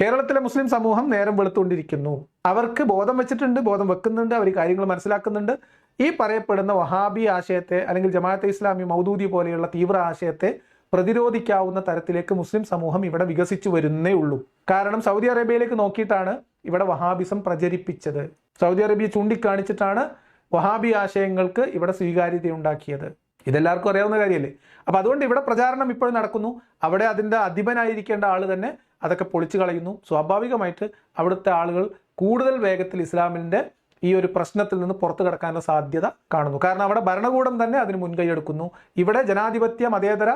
കേരളത്തിലെ മുസ്ലിം സമൂഹം നേരം വെളുത്തുകൊണ്ടിരിക്കുന്നു. അവർക്ക് ബോധം വെച്ചിട്ടുണ്ട് ബോധം വെക്കുന്നുണ്ട് അവർ കാര്യങ്ങൾ മനസ്സിലാക്കുന്നുണ്ട്. ഈ പറയപ്പെടുന്ന വഹാബി ആശയത്തെ അല്ലെങ്കിൽ ജമാഅത്തെ ഇസ്ലാമി മൗദൂദി പോലെയുള്ള തീവ്ര ആശയത്തെ പ്രതിരോധിക്കാവുന്ന തരത്തിലേക്ക് മുസ്ലിം സമൂഹം ഇവിടെ വികസിച്ചു വരുന്നേ ഉള്ളൂ. കാരണം സൗദി അറേബ്യയിലേക്ക് നോക്കിയിട്ടാണ് ഇവിടെ വഹാബിസം പ്രചരിപ്പിച്ചത്. സൗദി അറേബ്യ ചൂണ്ടിക്കാണിച്ചിട്ടാണ് വഹാബി ആശയങ്ങൾക്ക് ഇവിടെ സ്വീകാര്യത ഉണ്ടാക്കിയത് ഇതെല്ലാവർക്കും അറിയാവുന്ന കാര്യമല്ലേ അപ്പൊ അതുകൊണ്ട് ഇവിടെ പ്രചാരണം ഇപ്പോഴും നടക്കുന്നു. അവിടെ അതിന്റെ അധിപനായിരിക്കേണ്ട ആൾ തന്നെ അതൊക്കെ പൊളിച്ചു കളയുന്നു. സ്വാഭാവികമായിട്ട് അവിടുത്തെ ആളുകൾ കൂടുതൽ വേഗത്തിൽ ഇസ്ലാമിന്റെ ഈ ഒരു പ്രശ്നത്തിൽ നിന്ന് പുറത്തു കിടക്കാനുള്ള സാധ്യത കാണുന്നു. കാരണം അവിടെ ഭരണകൂടം തന്നെ അതിന് മുൻകൈ എടുക്കുന്നു. ഇവിടെ ജനാധിപത്യ മതേതര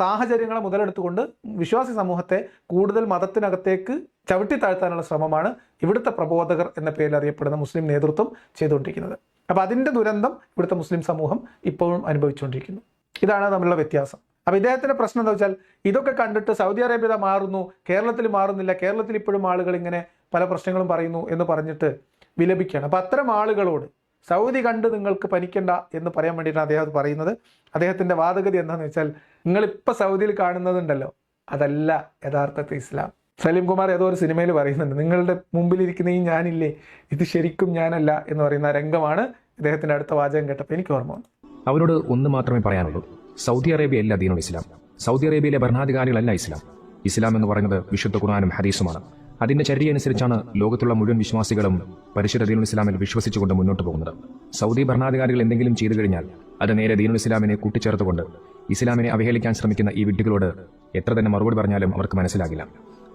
സാഹചര്യങ്ങളെ മുതലെടുത്തുകൊണ്ട് വിശ്വാസി സമൂഹത്തെ കൂടുതൽ മതത്തിനകത്തേക്ക് ചവിട്ടി താഴ്ത്താനുള്ള ശ്രമമാണ് ഇവിടുത്തെ പ്രബോധകർ എന്ന പേരിൽ അറിയപ്പെടുന്ന മുസ്ലിം നേതൃത്വം ചെയ്തുകൊണ്ടിരിക്കുന്നത്. അപ്പൊ അതിന്റെ ദുരന്തം ഇവിടുത്തെ മുസ്ലിം സമൂഹം ഇപ്പോഴും അനുഭവിച്ചുകൊണ്ടിരിക്കുന്നു. ഇതാണ് തമ്മിലുള്ള വ്യത്യാസം. അപ്പോൾ ഇദ്ദേഹത്തിന്റെ പ്രശ്നം എന്താ വെച്ചാൽ ഇതൊക്കെ കണ്ടിട്ട് സൗദി അറേബ്യ മാറുന്നു കേരളത്തിൽ മാറുന്നില്ല കേരളത്തിൽ ഇപ്പോഴും ആളുകൾ ഇങ്ങനെ പല പ്രശ്നങ്ങളും പറയുന്നു എന്ന് പറഞ്ഞിട്ട് വിലപിക്കുകയാണ്. അപ്പൊ അത്തരം ആളുകളോട് സൗദി കണ്ട് നിങ്ങൾക്ക് പനിക്കണ്ട എന്ന് പറയാൻ വേണ്ടിയിട്ടാണ് അദ്ദേഹം പറയുന്നത്. അദ്ദേഹത്തിന്റെ വാദഗതി എന്താണെന്ന് വെച്ചാൽ നിങ്ങൾ ഇപ്പൊ സൗദിയിൽ കാണുന്നതുണ്ടല്ലോ അതല്ല യഥാർത്ഥത്തെ ഇസ്ലാം. സലീം കുമാർ ഏതോ ഒരു സിനിമയിൽ പറയുന്നുണ്ട് നിങ്ങളുടെ മുമ്പിലിരിക്കുന്ന ഈ ഞാനില്ലേ ഇത് ശരിക്കും ഞാനല്ല എന്ന് പറയുന്ന രംഗമാണ് ഇദ്ദേഹത്തിന്റെ അടുത്ത വാചകം കേട്ടപ്പോൾ എനിക്ക് ഓർമ്മ വന്നു. അവരോട് ഒന്ന് മാത്രമേ പറയാനുള്ളൂ. സൗദി അറേബ്യ അല്ല ദീനുൽ ഇസ്ലാം. സൗദി അറേബ്യയിലെ ഭരണാധികാരികളല്ല ഇസ്ലാം. ഇസ്ലാം എന്ന് പറയുന്നത് വിശുദ്ധ ഖുർആാനും ഹദീസുമാണ്. അതിന്റെ ചര്യ അനുസരിച്ചാണ് ലോകത്തുള്ള മുഴുവൻ വിശ്വാസികളും പരിശുദ്ധ ദീനുൽ ഇസ്ലാമിൽ വിശ്വസിച്ചുകൊണ്ട് മുന്നോട്ട് പോകുന്നത്. സൗദി ഭരണാധികാരികൾ എന്തെങ്കിലും ചെയ്തു കഴിഞ്ഞാൽ അത് നേരെ ദീനുൽ ഇസ്ലാമിനെ കൂട്ടിച്ചേർത്തുകൊണ്ട് ഇസ്ലാമിനെ അവഹേളിക്കാൻ ശ്രമിക്കുന്ന ഈ വിഡ്ഢികളോട് എത്ര തന്നെ മറുപടി പറഞ്ഞാലും അവർക്ക് മനസ്സിലാകില്ല.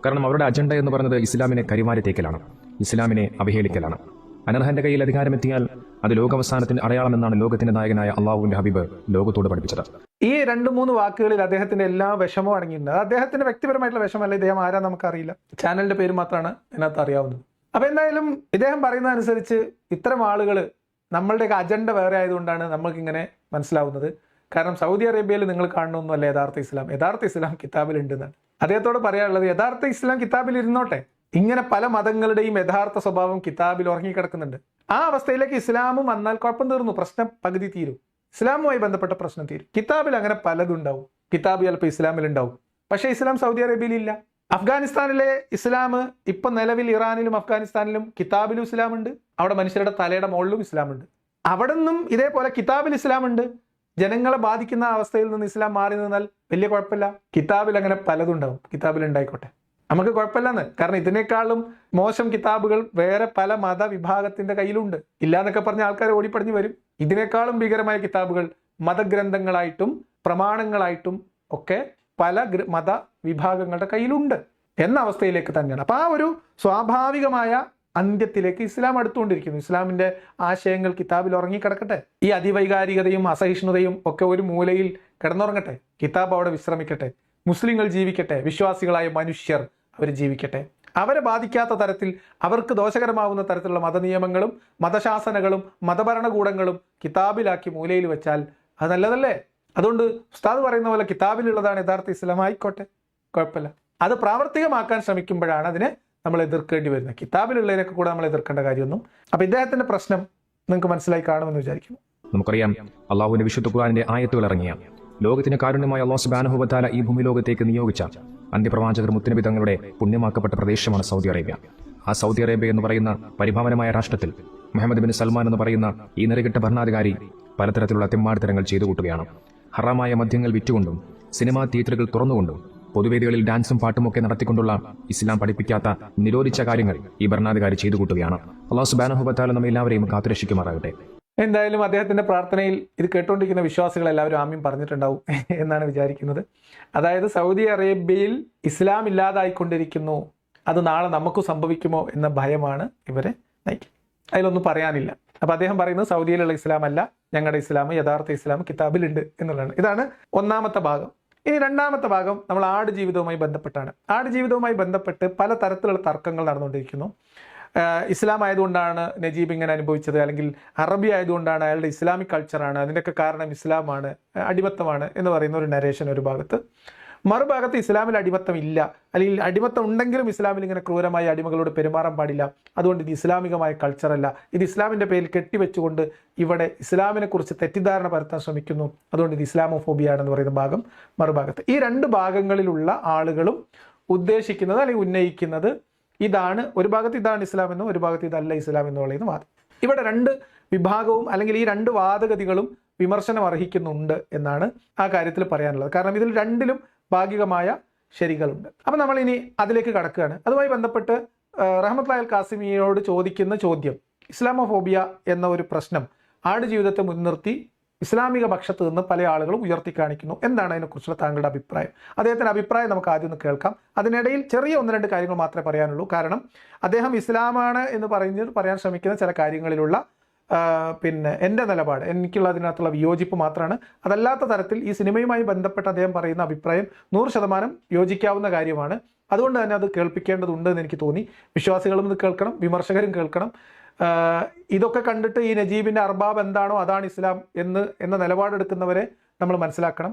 കാരണം അവരുടെ അജണ്ട എന്ന് പറയുന്നത് ഇസ്ലാമിനെ കരിമാറി തേക്കലാണ്. ഇസ്ലാമിനെ അവഹേളിക്കലാണ്. അനർഹന്റെ കയ്യിൽ അധികാരമെത്തിയാൽ അത് ലോകാവസാനത്തിന്റെ അടയാളമെന്നാണ് ലോകത്തിന്റെ നായകനായ അള്ളാഹുവിന്റെ ഹബീബ് ലോകത്തോട് പഠിപ്പിച്ചത്. ഈ രണ്ട് മൂന്ന് വാക്കുകളിൽ അദ്ദേഹത്തിന്റെ എല്ലാ വിഷമവും അടങ്ങിയിട്ടുണ്ട്. അദ്ദേഹത്തിന്റെ വ്യക്തിപരമായിട്ടുള്ള വിഷമല്ല ഇദ്ദേഹം ആരാ നമുക്കറിയില്ല. ചാനലിന്റെ പേര് മാത്രമാണ് ഇതിനകത്ത് അറിയാവുന്നത്. അപ്പൊ എന്തായാലും ഇദ്ദേഹം പറയുന്ന അനുസരിച്ച് ഇത്തരം ആളുകൾ നമ്മളുടെയൊക്കെ അജണ്ട വേറെ ആയതുകൊണ്ടാണ് നമ്മൾക്ക് ഇങ്ങനെ മനസ്സിലാവുന്നത്. കാരണം സൗദി അറേബ്യയിൽ നിങ്ങൾ കാണണമെന്നല്ല യഥാർത്ഥ ഇസ്ലാം. യഥാർത്ഥ ഇസ്ലാം കിതാബിൽ ഉണ്ടെന്നാണ് അദ്ദേഹത്തോട് പറയാനുള്ളത് യഥാർത്ഥ ഇസ്ലാം കിതാബിൽ ഇരുന്നോട്ടെ ഇങ്ങനെ പല മതങ്ങളുടെയും യഥാർത്ഥ സ്വഭാവം കിതാബിൽ ഉറങ്ങിക്കിടക്കുന്നുണ്ട്. ആ അവസ്ഥയിലേക്ക് ഇസ്ലാമും വന്നാൽ കുഴപ്പം തീർന്നു. പ്രശ്നം പകുതി തീരും. ഇസ്ലാമുമായി ബന്ധപ്പെട്ട പ്രശ്നം തീരും. കിതാബിൽ അങ്ങനെ പലതും ഉണ്ടാവും. കിതാബ് ചിലപ്പോൾ ഇസ്ലാമിൽ ഉണ്ടാവും. പക്ഷേ ഇസ്ലാം സൗദി അറേബ്യയിൽ ഇല്ല. അഫ്ഗാനിസ്ഥാനിലെ ഇസ്ലാം ഇപ്പൊ നിലവിൽ ഇറാനിലും അഫ്ഗാനിസ്ഥാനിലും കിതാബിലും ഇസ്ലാം ഉണ്ട് അവിടെ മനുഷ്യരുടെ തലയുടെ മുകളിലും ഇസ്ലാം ഉണ്ട് അവിടെ നിന്നും ഇതേപോലെ കിതാബിൽ ഇസ്ലാം ഉണ്ട് ജനങ്ങളെ ബാധിക്കുന്ന അവസ്ഥയിൽ നിന്ന് ഇസ്ലാം മാറി നിന്നാൽ വലിയ കുഴപ്പമില്ല. കിതാബിൽ അങ്ങനെ പലതും ഉണ്ടാവും. കിതാബിൽ ഉണ്ടായിക്കോട്ടെ. നമുക്ക് കുഴപ്പമില്ലെന്ന്. കാരണം ഇതിനേക്കാളും മോശം കിതാബുകൾ വേറെ പല മതവിഭാഗത്തിന്റെ കയ്യിലുണ്ട്. ഇല്ലാന്നൊക്കെ പറഞ്ഞ ആൾക്കാർ ഓടിപ്പടഞ്ഞു വരും. ഇതിനേക്കാളും ഭീകരമായ കിതാബുകൾ മതഗ്രന്ഥങ്ങളായിട്ടും പ്രമാണങ്ങളായിട്ടും ഒക്കെ പല മത വിഭാഗങ്ങളുടെ കയ്യിലുണ്ട് എന്ന അവസ്ഥയിലേക്ക് തന്നെയാണ്. അപ്പൊ ആ ഒരു സ്വാഭാവികമായ അന്ത്യത്തിലേക്ക് ഇസ്ലാം അടുത്തുകൊണ്ടിരിക്കുന്നു. ഇസ്ലാമിന്റെ ആശയങ്ങൾ കിതാബിൽ ഉറങ്ങിക്കിടക്കട്ടെ. ഈ അതിവൈകാരികതയും അസഹിഷ്ണുതയും ഒക്കെ ഒരു മൂലയിൽ കിടന്നുറങ്ങട്ടെ. കിതാബ് അവിടെ വിശ്രമിക്കട്ടെ. മുസ്ലിങ്ങൾ ജീവിക്കട്ടെ. വിശ്വാസികളായ മനുഷ്യർ അവർ ജീവിക്കട്ടെ. അവരെ ബാധിക്കാത്ത തരത്തിൽ അവർക്ക് ദോഷകരമാവുന്ന തരത്തിലുള്ള മതനിയമങ്ങളും മതശാസനകളും മതഭരണകൂടങ്ങളും കിതാബിലാക്കി മൂലയിൽ വെച്ചാൽ അത് നല്ലതല്ലേ? അതുകൊണ്ട് ഉസ്താദ് പറയുന്ന പോലെ കിതാബിലുള്ളതാണ് യഥാർത്ഥ ഇസ്ലാം. ആയിക്കോട്ടെ കുഴപ്പമില്ല. അത് പ്രാവർത്തികമാക്കാൻ ശ്രമിക്കുമ്പോഴാണ് അതിനെ നമ്മൾ എതിർക്കേണ്ടി വരുന്നത്. കിതാബിലുള്ളതിനൊക്കെ കൂടെ നമ്മൾ എതിർക്കേണ്ട കാര്യമൊന്നും. അപ്പൊ ഇദ്ദേഹത്തിന്റെ പ്രശ്നം നിങ്ങൾക്ക് മനസ്സിലായി കാണുമെന്ന് വിചാരിക്കുന്നു. നമുക്കറിയാം അള്ളാഹുവിന്റെ വിശുദ്ധ ഖുർആന്റെ ആയത്തുകൾ ഇറങ്ങിയ ലോകത്തിന് കാരുണ്യമായ അള്ളാഹു സുബാനുഹുബത്താല ഈ ഭൂമി ലോകത്തേക്ക് നിയോഗിച്ച അന്ത്യപ്രവാചകർ മുത്തനബി തങ്ങളുടെ പുണ്യമാക്കപ്പെട്ട പ്രദേശമാണ് സൗദി അറേബ്യ. ആ സൗദി അറേബ്യ എന്ന് പറയുന്ന പരിഭാവനമായ രാഷ്ട്രത്തിൽ മുഹമ്മദ് ബിൻ സൽമാൻ എന്ന് പറയുന്ന ഈ നിറകിട്ട ഭരണാധികാരി പലതരത്തിലുള്ള തെമ്മാടിത്തരങ്ങൾ ചെയ്തു കൂട്ടുകയാണ്. ഹറാമായ മദ്യങ്ങൾ വിറ്റുകൊണ്ടും സിനിമാ തിയേറ്ററുകൾ തുറന്നുകൊണ്ടും പൊതുവേദികളിൽ ഡാൻസും പാട്ടുമൊക്കെ നടത്തിക്കൊണ്ടുള്ള ഇസ്ലാം പഠിപ്പിക്കാത്ത നിരോധിച്ച കാര്യങ്ങൾ ഈ ഭരണാധികാരി ചെയ്തു കൂട്ടുകയാണ്. അള്ളാഹു സുബാനഹുബത്താലും നമ്മൾ എല്ലാവരെയും കാത്തുരക്ഷിക്കുമാറാകട്ടെ. എന്തായാലും അദ്ദേഹത്തിന്റെ പ്രാർത്ഥനയിൽ ഇത് കേട്ടുകൊണ്ടിരിക്കുന്ന വിശ്വാസികൾ എല്ലാവരും ആമ്യം പറഞ്ഞിട്ടുണ്ടാവും എന്നാണ് വിചാരിക്കുന്നത്. അതായത് സൗദി അറേബ്യയിൽ ഇസ്ലാം ഇല്ലാതായിക്കൊണ്ടിരിക്കുന്നു. അത് നാളെ നമുക്ക് സംഭവിക്കുമോ എന്ന ഭയമാണ് ഇവരെ നയിക്കുന്നത്. അതിലൊന്നും പറയാനില്ല. അപ്പൊ അദ്ദേഹം പറയുന്നത് സൗദിയിലുള്ള ഇസ്ലാം അല്ല ഞങ്ങളുടെ ഇസ്ലാം യഥാർത്ഥ ഇസ്ലാം കിതാബിലുണ്ട് എന്നുള്ളതാണ്. ഇതാണ് ഒന്നാമത്തെ ഭാഗം. ഇനി രണ്ടാമത്തെ ഭാഗം നമ്മൾ ആട് ജീവിതവുമായി ബന്ധപ്പെട്ടാണ്. ആട് ജീവിതവുമായി ബന്ധപ്പെട്ട് പല തരത്തിലുള്ള തർക്കങ്ങൾ നടന്നുകൊണ്ടിരിക്കുന്നു. ഇസ്ലാം ആയതുകൊണ്ടാണ് നജീബ് ഇങ്ങനെ അനുഭവിച്ചത് അല്ലെങ്കിൽ അറബി ആയതുകൊണ്ടാണ് അയാളുടെ ഇസ്ലാമിക് കൾച്ചറാണ് അതിന്റെയൊക്കെ കാരണം ഇസ്ലാമാണ് അടിമത്തമാണ് എന്ന് പറയുന്ന ഒരു നരേഷൻ ഒരു ഭാഗത്ത്. മറുഭാഗത്ത് ഇസ്ലാമിൽ അടിമത്തം ഇല്ല അല്ലെങ്കിൽ അടിമത്തം ഉണ്ടെങ്കിലും ഇസ്ലാമിൽ ഇങ്ങനെ ക്രൂരമായ അടിമകളോട് പെരുമാറാൻ പാടില്ല. അതുകൊണ്ട് ഇത് ഇസ്ലാമികമായ കൾച്ചറല്ല ഇത് ഇസ്ലാമിന്റെ പേരിൽ കെട്ടിവെച്ചുകൊണ്ട് ഇവിടെ ഇസ്ലാമിനെ കുറിച്ച് തെറ്റിദ്ധാരണ പരത്താൻ ശ്രമിക്കുന്നു. അതുകൊണ്ട് ഇത് ഇസ്ലാമോഫോബിയാണെന്ന് പറയുന്ന ഭാഗം മറുഭാഗത്ത്. ഈ രണ്ട് ഭാഗങ്ങളിലുള്ള ആളുകളും ഉദ്ദേശിക്കുന്നത് അല്ലെങ്കിൽ ഉന്നയിക്കുന്നത് ഇതാണ് ഒരു ഭാഗത്ത് ഇതാണ് ഇസ്ലാം എന്നും ഒരു ഭാഗത്ത് ഇതല്ല ഇസ്ലാം എന്ന് പറയുന്ന വാദം. ഇവിടെ രണ്ട് വിഭാഗവും അല്ലെങ്കിൽ ഈ രണ്ട് വാദഗതികളും വിമർശനം അർഹിക്കുന്നുണ്ട് എന്നാണ് ആ കാര്യത്തിൽ പറയാനുള്ളത്. കാരണം ഇതിൽ രണ്ടിലും ഭാഗികമായ ശരികളുണ്ട്. അപ്പം നമ്മൾ ഇനി അതിലേക്ക് കടക്കുകയാണ്. അതുമായി ബന്ധപ്പെട്ട് റഹ്മത്ത് ലായൽ കാസിമിയോട് ചോദിക്കുന്ന ചോദ്യം ഇസ്ലാമോഫോബിയ എന്ന ഒരു പ്രശ്നം ആടുജീവിതത്തെ മുൻനിർത്തി ഇസ്ലാമിക പക്ഷത്ത് നിന്ന് പല ആളുകളും ഉയർത്തി കാണിക്കുന്നു എന്താണ് അതിനെക്കുറിച്ചുള്ള താങ്കളുടെ അഭിപ്രായം? അദ്ദേഹത്തിന്റെ അഭിപ്രായം നമുക്ക് ആദ്യം ഒന്ന് കേൾക്കാം. അതിനിടയിൽ ചെറിയ ഒന്ന് രണ്ട് കാര്യങ്ങൾ മാത്രമേ പറയാനുള്ളൂ. കാരണം അദ്ദേഹം ഇസ്ലാമാണ് എന്ന് പറഞ്ഞ് പറയാൻ ശ്രമിക്കുന്ന ചില കാര്യങ്ങളിലുള്ള പിന്നെ എന്റെ നിലപാട് എനിക്കുള്ള അതിനകത്തുള്ള വിയോജിപ്പ് മാത്രമാണ്. അതല്ലാത്ത തരത്തിൽ ഈ സിനിമയുമായി ബന്ധപ്പെട്ട് അദ്ദേഹം പറയുന്ന അഭിപ്രായം നൂറ് ശതമാനം യോജിക്കാവുന്ന കാര്യമാണ്. അതുകൊണ്ട് തന്നെ അത് കേൾപ്പിക്കേണ്ടതുണ്ട് എന്ന് എനിക്ക് തോന്നി. വിശ്വാസികളും ഇത് കേൾക്കണം വിമർശകരും കേൾക്കണം. ഇതൊക്കെ കണ്ടിട്ട് ഈ നജീബിന്റെ അർബാബ് എന്താണോ അതാണ് ഇസ്ലാം എന്ന് എന്ന നിലപാടെടുക്കുന്നവരെ നമ്മൾ മനസ്സിലാക്കണം.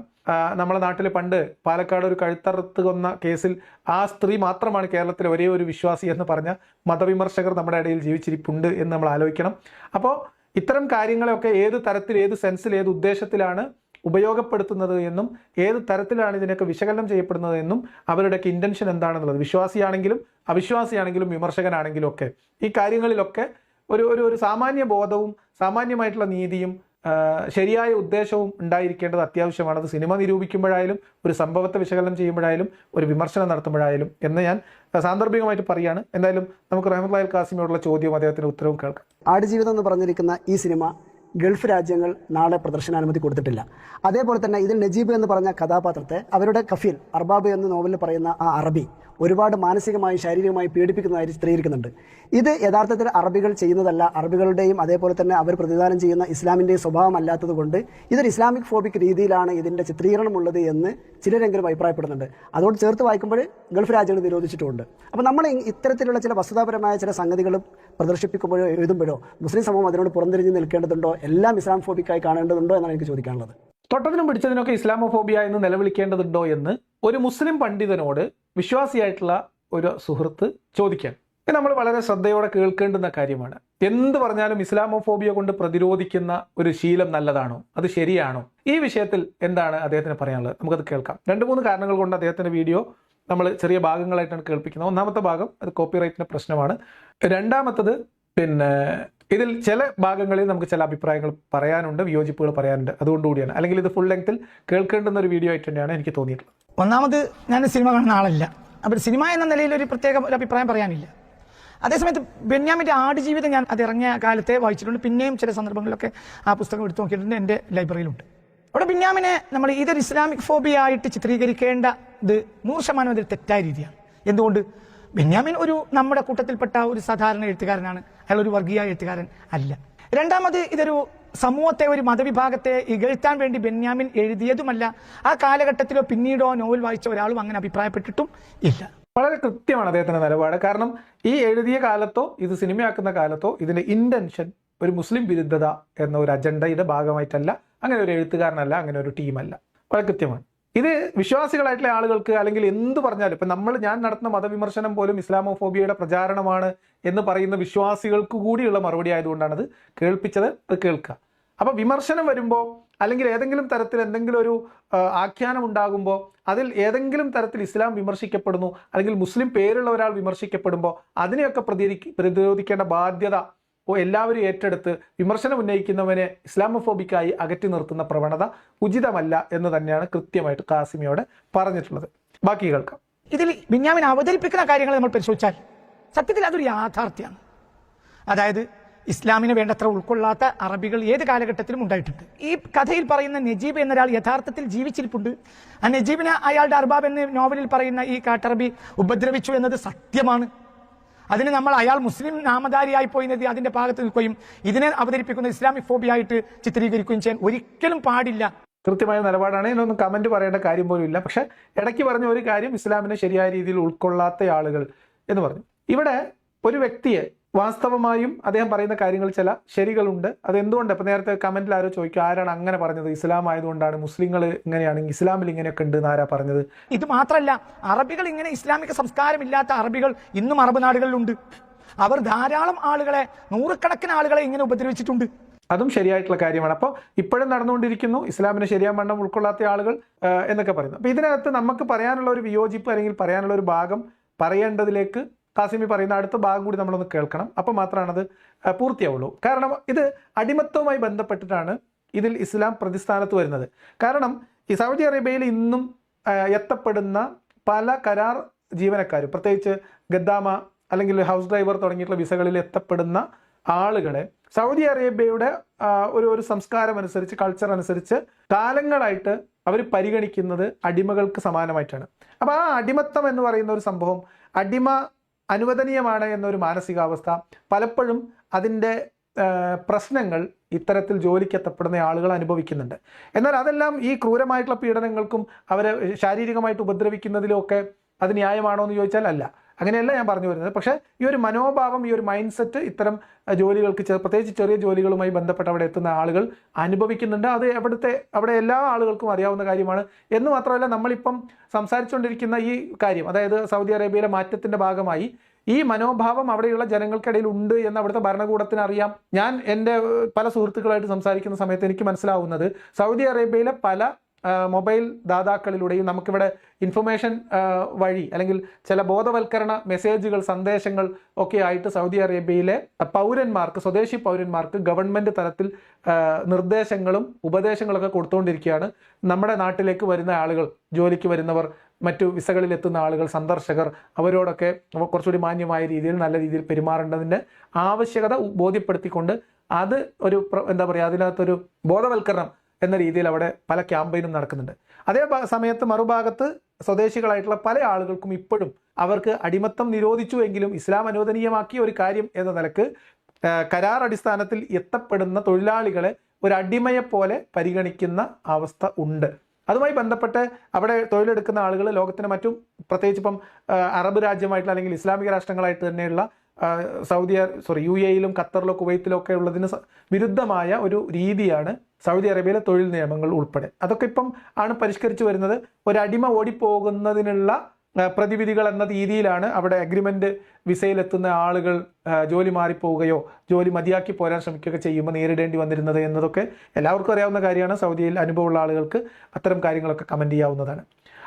നമ്മുടെ നാട്ടിൽ പണ്ട് പാലക്കാട് ഒരു കഴുത്തറുത്ത് കൊന്ന കേസിൽ ആ സ്ത്രീ മാത്രമാണ് കേരളത്തിലെ ഒരേ ഒരു വിശ്വാസി എന്ന് പറഞ്ഞ മതവിമർശകർ നമ്മുടെ ഇടയിൽ ജീവിച്ചിരിപ്പുണ്ട് എന്ന് നമ്മൾ ആലോചിക്കണം. അപ്പോൾ ഇത്തരം കാര്യങ്ങളെയൊക്കെ ഏത് തരത്തിൽ ഏത് സെൻസിൽ ഏത് ഉദ്ദേശത്തിലാണ് ഉപയോഗപ്പെടുത്തുന്നത് എന്നും ഏത് തരത്തിലാണ് ഇതിനൊക്കെ വിശകലനം ചെയ്യപ്പെടുന്നത് എന്നും അവരുടെയൊക്കെ ഇന്റൻഷൻ എന്താണെന്നുള്ളത് വിശ്വാസിയാണെങ്കിലും അവിശ്വാസിയാണെങ്കിലും വിമർശകനാണെങ്കിലും ഒക്കെ ഈ കാര്യങ്ങളിലൊക്കെ ഒരു ഒരു ഒരു സാമാന്യ ബോധവും സാമാന്യമായിട്ടുള്ള നീതിയും ശരിയായ ഉദ്ദേശവും ഉണ്ടായിരിക്കേണ്ടത് അത്യാവശ്യമാണ്. അത് സിനിമ നിരൂപിക്കുമ്പോഴായാലും ഒരു സംഭവത്തെ വിശകലനം ചെയ്യുമ്പോഴായാലും ഒരു വിമർശനം നടത്തുമ്പോഴായാലും എന്ന് ഞാൻ സാന്ദർഭികമായിട്ട് പറയാണ്. എന്തായാലും നമുക്ക് റഹ്മത്ത് ലാൽ കാസിമിയോടുള്ള ചോദ്യവും അദ്ദേഹത്തിന്റെ ഉത്തരവും കേൾക്കാം. ആടുജീവിതം എന്ന് പറഞ്ഞിരിക്കുന്ന ഈ സിനിമ ഗൾഫ് രാജ്യങ്ങൾ നാളെ പ്രദർശനാനുമതി കൊടുത്തിട്ടില്ല. അതേപോലെ തന്നെ ഇതിൽ നജീബ് എന്ന് പറഞ്ഞ കഥാപാത്രത്തെ അവരുടെ കഫീൽ അർബാബ് എന്ന നോവലിൽ പറയുന്ന ആ അറബി ഒരുപാട് മാനസികമായും ശാരീരികമായും പീഡിപ്പിക്കുന്നതായി ചിത്രീകരിക്കുന്നുണ്ട്. ഇത് യഥാർത്ഥത്തിൽ അറബികൾ ചെയ്യുന്നതല്ല. അറബികളുടെയും അതേപോലെ തന്നെ അവർ പ്രതിദാനം ചെയ്യുന്ന ഇസ്ലാമിന്റെയും സ്വഭാവം അല്ലാത്തത് കൊണ്ട് ഇതൊരു ഇസ്ലാമിക് ഫോബിക് രീതിയിലാണ് ഇതിന്റെ ചിത്രീകരണമുള്ളത് എന്ന് ചിലരെങ്കിലും അഭിപ്രായപ്പെടുന്നുണ്ട്. അതോട് ചേർത്ത് വായിക്കുമ്പോൾ ഗൾഫ് രാജ്യങ്ങൾ നിരോധിച്ചിട്ടുമുണ്ട്. അപ്പോൾ നമ്മൾ ഇത്തരത്തിലുള്ള ചില വസ്തുതാപരമായ ചില സംഗതികൾ പ്രദർശിപ്പിക്കുമ്പോഴോ എഴുതുമ്പോഴോ മുസ്ലിം സമൂഹം അതിനോട് പുറംതിരിഞ്ഞ് നിൽക്കേണ്ടതുണ്ടോ എല്ലാം ഇസ്ലാം ഫോബിക്കായി കാണേണ്ടതുണ്ടോ എന്നാണ് എനിക്ക് ചോദിക്കാനുള്ളത്. തൊട്ടതിനും പിടിച്ചതിനൊക്കെ ഇസ്ലാമോഫോബിയ എന്ന് നിലവിളിക്കേണ്ടതുണ്ടോ എന്ന് ഒരു മുസ്ലിം പണ്ഡിതനോട് വിശ്വാസിയായിട്ടുള്ള ഒരു സുഹൃത്ത് ചോദിക്കാൻ ഇത് നമ്മൾ വളരെ ശ്രദ്ധയോടെ കേൾക്കേണ്ടുന്ന കാര്യമാണ്. എന്ത് പറഞ്ഞാലും ഇസ്ലാമോഫോബിയ കൊണ്ട് പ്രതിരോധിക്കുന്ന ഒരു ശീലം നല്ലതാണോ? അത് ശരിയാണോ? ഈ വിഷയത്തിൽ എന്താണ് അദ്ദേഹത്തിന് പറയാനുള്ളത്? നമുക്കത് കേൾക്കാം. രണ്ട് മൂന്ന് കാരണങ്ങൾ കൊണ്ട് അദ്ദേഹത്തിന്റെ വീഡിയോ നമ്മൾ ചെറിയ ഭാഗങ്ങളായിട്ടാണ് കേൾപ്പിക്കുന്നത്. ഒന്നാമത്തെ ഭാഗം അത് കോപ്പിറൈറ്റിന്റെ പ്രശ്നമാണ്. രണ്ടാമത്തത് പിന്നെ ഇതിൽ ചില ഭാഗങ്ങളിൽ നമുക്ക് ചില അഭിപ്രായങ്ങൾ പറയാനുണ്ട് വിയോജിപ്പുകൾ പറയാനുണ്ട്. അതുകൊണ്ടുകൂടിയാണ് അല്ലെങ്കിൽ ഇത് ഫുൾ ലെങ്ത്തിൽ കേൾക്കേണ്ടുന്ന ഒരു വീഡിയോ ആയിട്ട് തന്നെയാണ് എനിക്ക് തോന്നിയിട്ടുള്ളത്. ഒന്നാമത് ഞാൻ സിനിമ കാണുന്ന ആളല്ല. അപ്പോൾ സിനിമ എന്ന നിലയിൽ ഒരു പ്രത്യേക ഒരു അഭിപ്രായം പറയാനില്ല. അതേസമയത്ത് ബെന്യാമിന്റെ ആടുജീവിതം ഞാൻ അത് ഇറങ്ങിയ കാലത്തെ വായിച്ചിട്ടുണ്ട്. പിന്നെയും ചില സന്ദർഭങ്ങളിലൊക്കെ ആ പുസ്തകം എടുത്തു നോക്കിയിട്ടുണ്ട്. എന്റെ ലൈബ്രറിയിലുണ്ട്. അവിടെ ബെന്യാമിനെ നമ്മൾ ഇതൊരു ഇസ്ലാമിക് ഫോബിയ ആയിട്ട് ചിത്രീകരിക്കേണ്ട ഇത് നൂറ് ശതമാനം അതിൽ തെറ്റായ രീതിയാണ്. എന്തുകൊണ്ട്? ബെന്യാമിൻ ഒരു നമ്മുടെ കൂട്ടത്തിൽപ്പെട്ട ഒരു സാധാരണ എഴുത്തുകാരനാണ്. അയാൾ ഒരു വർഗീയ എഴുത്തുകാരൻ അല്ല. രണ്ടാമത് ഇതൊരു സമൂഹത്തെ ഒരു മതവിഭാഗത്തെ ഇകഴ്ത്താൻ വേണ്ടി ബെന്യാമിൻ എഴുതിയതുമല്ല. ആ കാലഘട്ടത്തിലോ പിന്നീടോ നോവൽ വായിച്ച ഒരാളും അങ്ങനെ അഭിപ്രായപ്പെട്ടിട്ടും ഇല്ല. വളരെ കൃത്യമാണ് അദ്ദേഹത്തിന്റെ നിലപാട്. കാരണം ഈ എഴുതിയ കാലത്തോ ഇത് സിനിമയാക്കുന്ന കാലത്തോ ഇതിന്റെ ഇന്റൻഷൻ ഒരു മുസ്ലിം വിരുദ്ധത എന്ന ഒരു അജണ്ടയുടെ ഭാഗമായിട്ടല്ല അങ്ങനെ ഒരു എഴുത്തുകാരനല്ല അങ്ങനെ ഒരു ടീമല്ല വളരെ കൃത്യമാണ്. ഇത് വിശ്വാസികളായിട്ടുള്ള ആളുകൾക്ക് അല്ലെങ്കിൽ എന്ത് പറഞ്ഞാലും ഇപ്പം നമ്മൾ ഞാൻ നടത്തുന്ന മതവിമർശനം പോലും ഇസ്ലാമോഫോബിയയുടെ പ്രചാരണമാണ് എന്ന് പറയുന്ന വിശ്വാസികൾക്ക് കൂടിയുള്ള മറുപടി ആയതുകൊണ്ടാണ് അത് കേൾപ്പിച്ചത് കേൾക്കുക. അപ്പൊ വിമർശനം വരുമ്പോൾ അല്ലെങ്കിൽ ഏതെങ്കിലും തരത്തിൽ എന്തെങ്കിലും ഒരു ആഖ്യാനം ഉണ്ടാകുമ്പോൾ അതിൽ ഏതെങ്കിലും തരത്തിൽ ഇസ്ലാം വിമർശിക്കപ്പെടുന്നു അല്ലെങ്കിൽ മുസ്ലിം പേരുള്ള ഒരാൾ വിമർശിക്കപ്പെടുമ്പോൾ അതിനെയൊക്കെ പ്രതിരി- പ്രതിരോധിക്കേണ്ട ബാധ്യത എല്ലാവരും ഏറ്റെടുത്ത് വിമർശനം ഉന്നയിക്കുന്നവനെ ഇസ്ലാമോഫോബിക്കായി അകറ്റി നിർത്തുന്ന പ്രവണത ഉചിതമല്ല എന്ന് തന്നെയാണ് കൃത്യമായിട്ട് കാസിമിയോട് പറഞ്ഞിട്ടുള്ളത്. ബാക്കി കേൾക്കാം. ഇതിൽ ബിന്യാമിൻ അവതരിപ്പിക്കുന്ന കാര്യങ്ങൾ നമ്മൾ പരിശോധിച്ചാൽ സത്യത്തിൽ അതൊരു യാഥാർത്ഥ്യമാണ്. അതായത് ഇസ്ലാമിനെ വേണ്ടത്ര ഉൾക്കൊള്ളാത്ത അറബികൾ ഏത് കാലഘട്ടത്തിലും ഉണ്ടായിട്ടുണ്ട്. ഈ കഥയിൽ പറയുന്ന നജീബ് എന്നൊരാൾ യഥാർത്ഥത്തിൽ ജീവിച്ചിരിപ്പുണ്ട്. ആ നജീബിനെ അയാളുടെ അർബാബ് എന്ന നോവലിൽ പറയുന്ന ഈ കാട്ടറബി ഉപദ്രവിച്ചു എന്നത് സത്യമാണ്. അതിന് നമ്മൾ അയാൾ മുസ്ലിം നാമധാരിയായി പോയിന്നത് അതിന്റെ ഭാഗത്ത് നിൽക്കുകയും ഇതിനെ അവതരിപ്പിക്കുന്ന ഇസ്ലാമിക് ഫോബിയായിട്ട് ചിത്രീകരിക്കുകയും ചെയ്യാൻ ഒരിക്കലും പാടില്ല. കൃത്യമായ നിലപാടാണ്. ഇതിനൊന്നും കമന്റ് പറയേണ്ട കാര്യം പോലും ഇല്ല. പക്ഷെ ഇടയ്ക്ക് പറഞ്ഞ ഒരു കാര്യം ഇസ്ലാമിനെ ശരിയായ രീതിയിൽ ഉൾക്കൊള്ളാത്ത ആളുകൾ എന്ന് പറഞ്ഞു. ഇവിടെ ഒരു വ്യക്തിയെ വാസ്തവമായും അദ്ദേഹം പറയുന്ന കാര്യങ്ങൾ ചില ശരികളുണ്ട്. അത് എന്തുകൊണ്ട് ഇപ്പൊ നേരത്തെ കമന്റിൽ ആരോ ചോദിക്കും ആരാണ് അങ്ങനെ പറഞ്ഞത്? ഇസ്ലാം ആയതുകൊണ്ടാണ് മുസ്ലിങ്ങൾ ഇങ്ങനെയാണ് ഇസ്ലാമിൽ ഇങ്ങനെയൊക്കെ ഉണ്ട് എന്ന് ആരാ പറഞ്ഞത്? ഇത് മാത്രമല്ല അറബികൾ ഇങ്ങനെ ഇസ്ലാമിക സംസ്കാരമില്ലാത്ത അറബികൾ ഇന്നും അറബ് നാടുകളിലുണ്ട്. അവർ ധാരാളം ആളുകളെ നൂറുകണക്കിന് ആളുകളെ ഇങ്ങനെ ഉപദ്രവിച്ചിട്ടുണ്ട്. അതും ശരിയായിട്ടുള്ള കാര്യമാണ്. അപ്പോൾ ഇപ്പോഴും നടന്നുകൊണ്ടിരിക്കുന്നു ഇസ്ലാമിനെ ശരിയാൻ വണ്ണം ഉൾക്കൊള്ളാത്ത ആളുകൾ എന്നൊക്കെ പറയുന്നു. അപ്പോൾ ഇതിനകത്ത് നമുക്ക് പറയാനുള്ള ഒരു വിയോജിപ്പ് അല്ലെങ്കിൽ പറയാനുള്ള ഒരു ഭാഗം പറയേണ്ടതിലേക്ക് കാസിമി പറയുന്ന അടുത്ത ഭാഗം കൂടി നമ്മളൊന്ന് കേൾക്കണം. അപ്പോൾ അത് പൂർത്തിയാവുള്ളൂ. കാരണം ഇത് അടിമത്തവുമായി ബന്ധപ്പെട്ടിട്ടാണ് ഇതിൽ ഇസ്ലാം പ്രതിസ്ഥാനത്ത് വരുന്നത്. കാരണം ഈ സൗദി അറേബ്യയിൽ ഇന്നും എത്തപ്പെടുന്ന പല കരാർ ജീവനക്കാരും പ്രത്യേകിച്ച് ഗദ്ദാമ അല്ലെങ്കിൽ ഹൗസ് ഡ്രൈവർ തുടങ്ങിയിട്ടുള്ള വിസകളിൽ എത്തപ്പെടുന്ന ആളുകളെ സൗദി അറേബ്യയുടെ ഒരു ഒരു സംസ്കാരം അനുസരിച്ച് കൾച്ചർ അനുസരിച്ച് കാലങ്ങളായിട്ട് അവർ പരിഗണിക്കുന്നത് അടിമകൾക്ക് സമാനമായിട്ടാണ്. അപ്പോൾ ആ അടിമത്തം എന്ന് പറയുന്ന ഒരു സംഭവം അടിമ അനുവദനീയമാണ് എന്നൊരു മാനസികാവസ്ഥ. പലപ്പോഴും അതിന്റെ പ്രശ്നങ്ങൾ ഇത്തരത്തിൽ ജോലിക്കെത്തപ്പെടുന്ന ആളുകൾ അനുഭവിക്കുന്നുണ്ട്. എന്നാൽ അതെല്ലാം ഈ ക്രൂരമായിട്ടുള്ള പീഡനങ്ങൾക്കും അവരെ ശാരീരികമായിട്ട് ഉപദ്രവിക്കുന്നതിലും ഒക്കെ അത് ന്യായമാണോ എന്ന് ചോദിച്ചാൽ അല്ല. അങ്ങനെയല്ല ഞാൻ പറഞ്ഞു വരുന്നത്. പക്ഷേ ഈ ഒരു മനോഭാവം ഈ ഒരു മൈൻഡ് സെറ്റ് ഇത്തരം ജോലികൾക്ക് പ്രത്യേകിച്ച് ചെറിയ ജോലികളുമായി ബന്ധപ്പെട്ട് അവിടെ എത്തുന്ന ആളുകൾ അനുഭവിക്കുന്നുണ്ട്. അത് എവിടുത്തെ അവിടെ എല്ലാ ആളുകൾക്കും അറിയാവുന്ന കാര്യമാണ്. എന്ന് മാത്രമല്ല നമ്മളിപ്പം സംസാരിച്ചുകൊണ്ടിരിക്കുന്ന ഈ കാര്യം അതായത് സൗദി അറേബ്യയിലെ മാറ്റത്തിന്റെ ഭാഗമായി ഈ മനോഭാവം അവിടെയുള്ള ജനങ്ങൾക്കിടയിൽ ഉണ്ട് എന്ന് അവിടുത്തെ ഭരണകൂടത്തിന് അറിയാം. ഞാൻ എന്റെ പല സുഹൃത്തുക്കളായിട്ട് സംസാരിക്കുന്ന സമയത്ത് എനിക്ക് മനസ്സിലാവുന്നത് സൗദി അറേബ്യയിലെ പല മൊബൈൽ ദാതാക്കളിലൂടെയും നമുക്കിവിടെ ഇൻഫർമേഷൻ വഴി അല്ലെങ്കിൽ ചില ബോധവൽക്കരണ മെസ്സേജുകൾ സന്ദേശങ്ങൾ ഒക്കെ ആയിട്ട് സൗദി അറേബ്യയിലെ പൗരന്മാർക്ക് സ്വദേശി പൗരന്മാർക്ക് ഗവൺമെന്റ് തലത്തിൽ നിർദ്ദേശങ്ങളും ഉപദേശങ്ങളൊക്കെ കൊടുത്തുകൊണ്ടിരിക്കുകയാണ് നമ്മുടെ നാട്ടിലേക്ക് വരുന്ന ആളുകൾ ജോലിക്ക് വരുന്നവർ മറ്റു വിസകളിൽ എത്തുന്ന ആളുകൾ സന്ദർശകർ അവരോടൊക്കെ കുറച്ചുകൂടി മാന്യമായ രീതിയിൽ നല്ല രീതിയിൽ പെരുമാറേണ്ടതിന്റെ ആവശ്യകത ബോധ്യപ്പെടുത്തിക്കൊണ്ട് അത് ഒരു എന്താ പറയുക അതിനകത്തൊരു ബോധവൽക്കരണം എന്ന രീതിയിൽ അവിടെ പല ക്യാമ്പയിനും നടക്കുന്നുണ്ട്. അതേ സമയത്ത് മറുഭാഗത്ത് സ്വദേശികളായിട്ടുള്ള പല ആളുകൾക്കും ഇപ്പോഴും അവർക്ക് അടിമത്തം നിരോധിച്ചു എങ്കിലും ഇസ്ലാം അനുവദനീയമാക്കിയ ഒരു കാര്യം എന്ന നിലയ്ക്ക് കരാർ അടിസ്ഥാനത്തിൽ എത്തപ്പെടുന്ന തൊഴിലാളികളെ ഒരു അടിമയെ പോലെ പരിഗണിക്കുന്ന അവസ്ഥ ഉണ്ട്. അതുമായി ബന്ധപ്പെട്ട് അവിടെ തൊഴിലെടുക്കുന്ന ആളുകൾ ലോകത്തിന് മറ്റും പ്രത്യേകിച്ച് ഇപ്പം അറബ് രാജ്യമായിട്ടുള്ള അല്ലെങ്കിൽ ഇസ്ലാമിക രാഷ്ട്രങ്ങളായിട്ട് തന്നെയുള്ള സൗദി സോറി യു എയിലും ഖത്തറിലോ കുവൈത്തിലോ ഒക്കെ ഉള്ളതിന് വിരുദ്ധമായ ഒരു രീതിയാണ് സൗദി അറേബ്യയിലെ തൊഴിൽ നിയമങ്ങൾ ഉൾപ്പെടെ. അതൊക്കെ ഇപ്പം ആണ് പരിഷ്കരിച്ചു വരുന്നത്. ഒരു അടിമ ഓടിപ്പോകുന്നതിനുള്ള പ്രതിവിധികൾ എന്ന രീതിയിലാണ് അവിടെ അഗ്രിമെന്റ് വിസയിലെത്തുന്ന ആളുകൾ ജോലി മാറിപ്പോവുകയോ ജോലി മതിയാക്കി പോരാൻ ശ്രമിക്കുകയൊക്കെ ചെയ്യുമ്പോൾ നേരിടേണ്ടി വന്നിരുന്നത് എന്നതൊക്കെ എല്ലാവർക്കും അറിയാവുന്ന കാര്യമാണ്. സൗദിയിൽ അനുഭവമുള്ള ആളുകൾക്ക് അത്തരം കാര്യങ്ങളൊക്കെ കമന്റ് ചെയ്യാവുന്നതാണ്.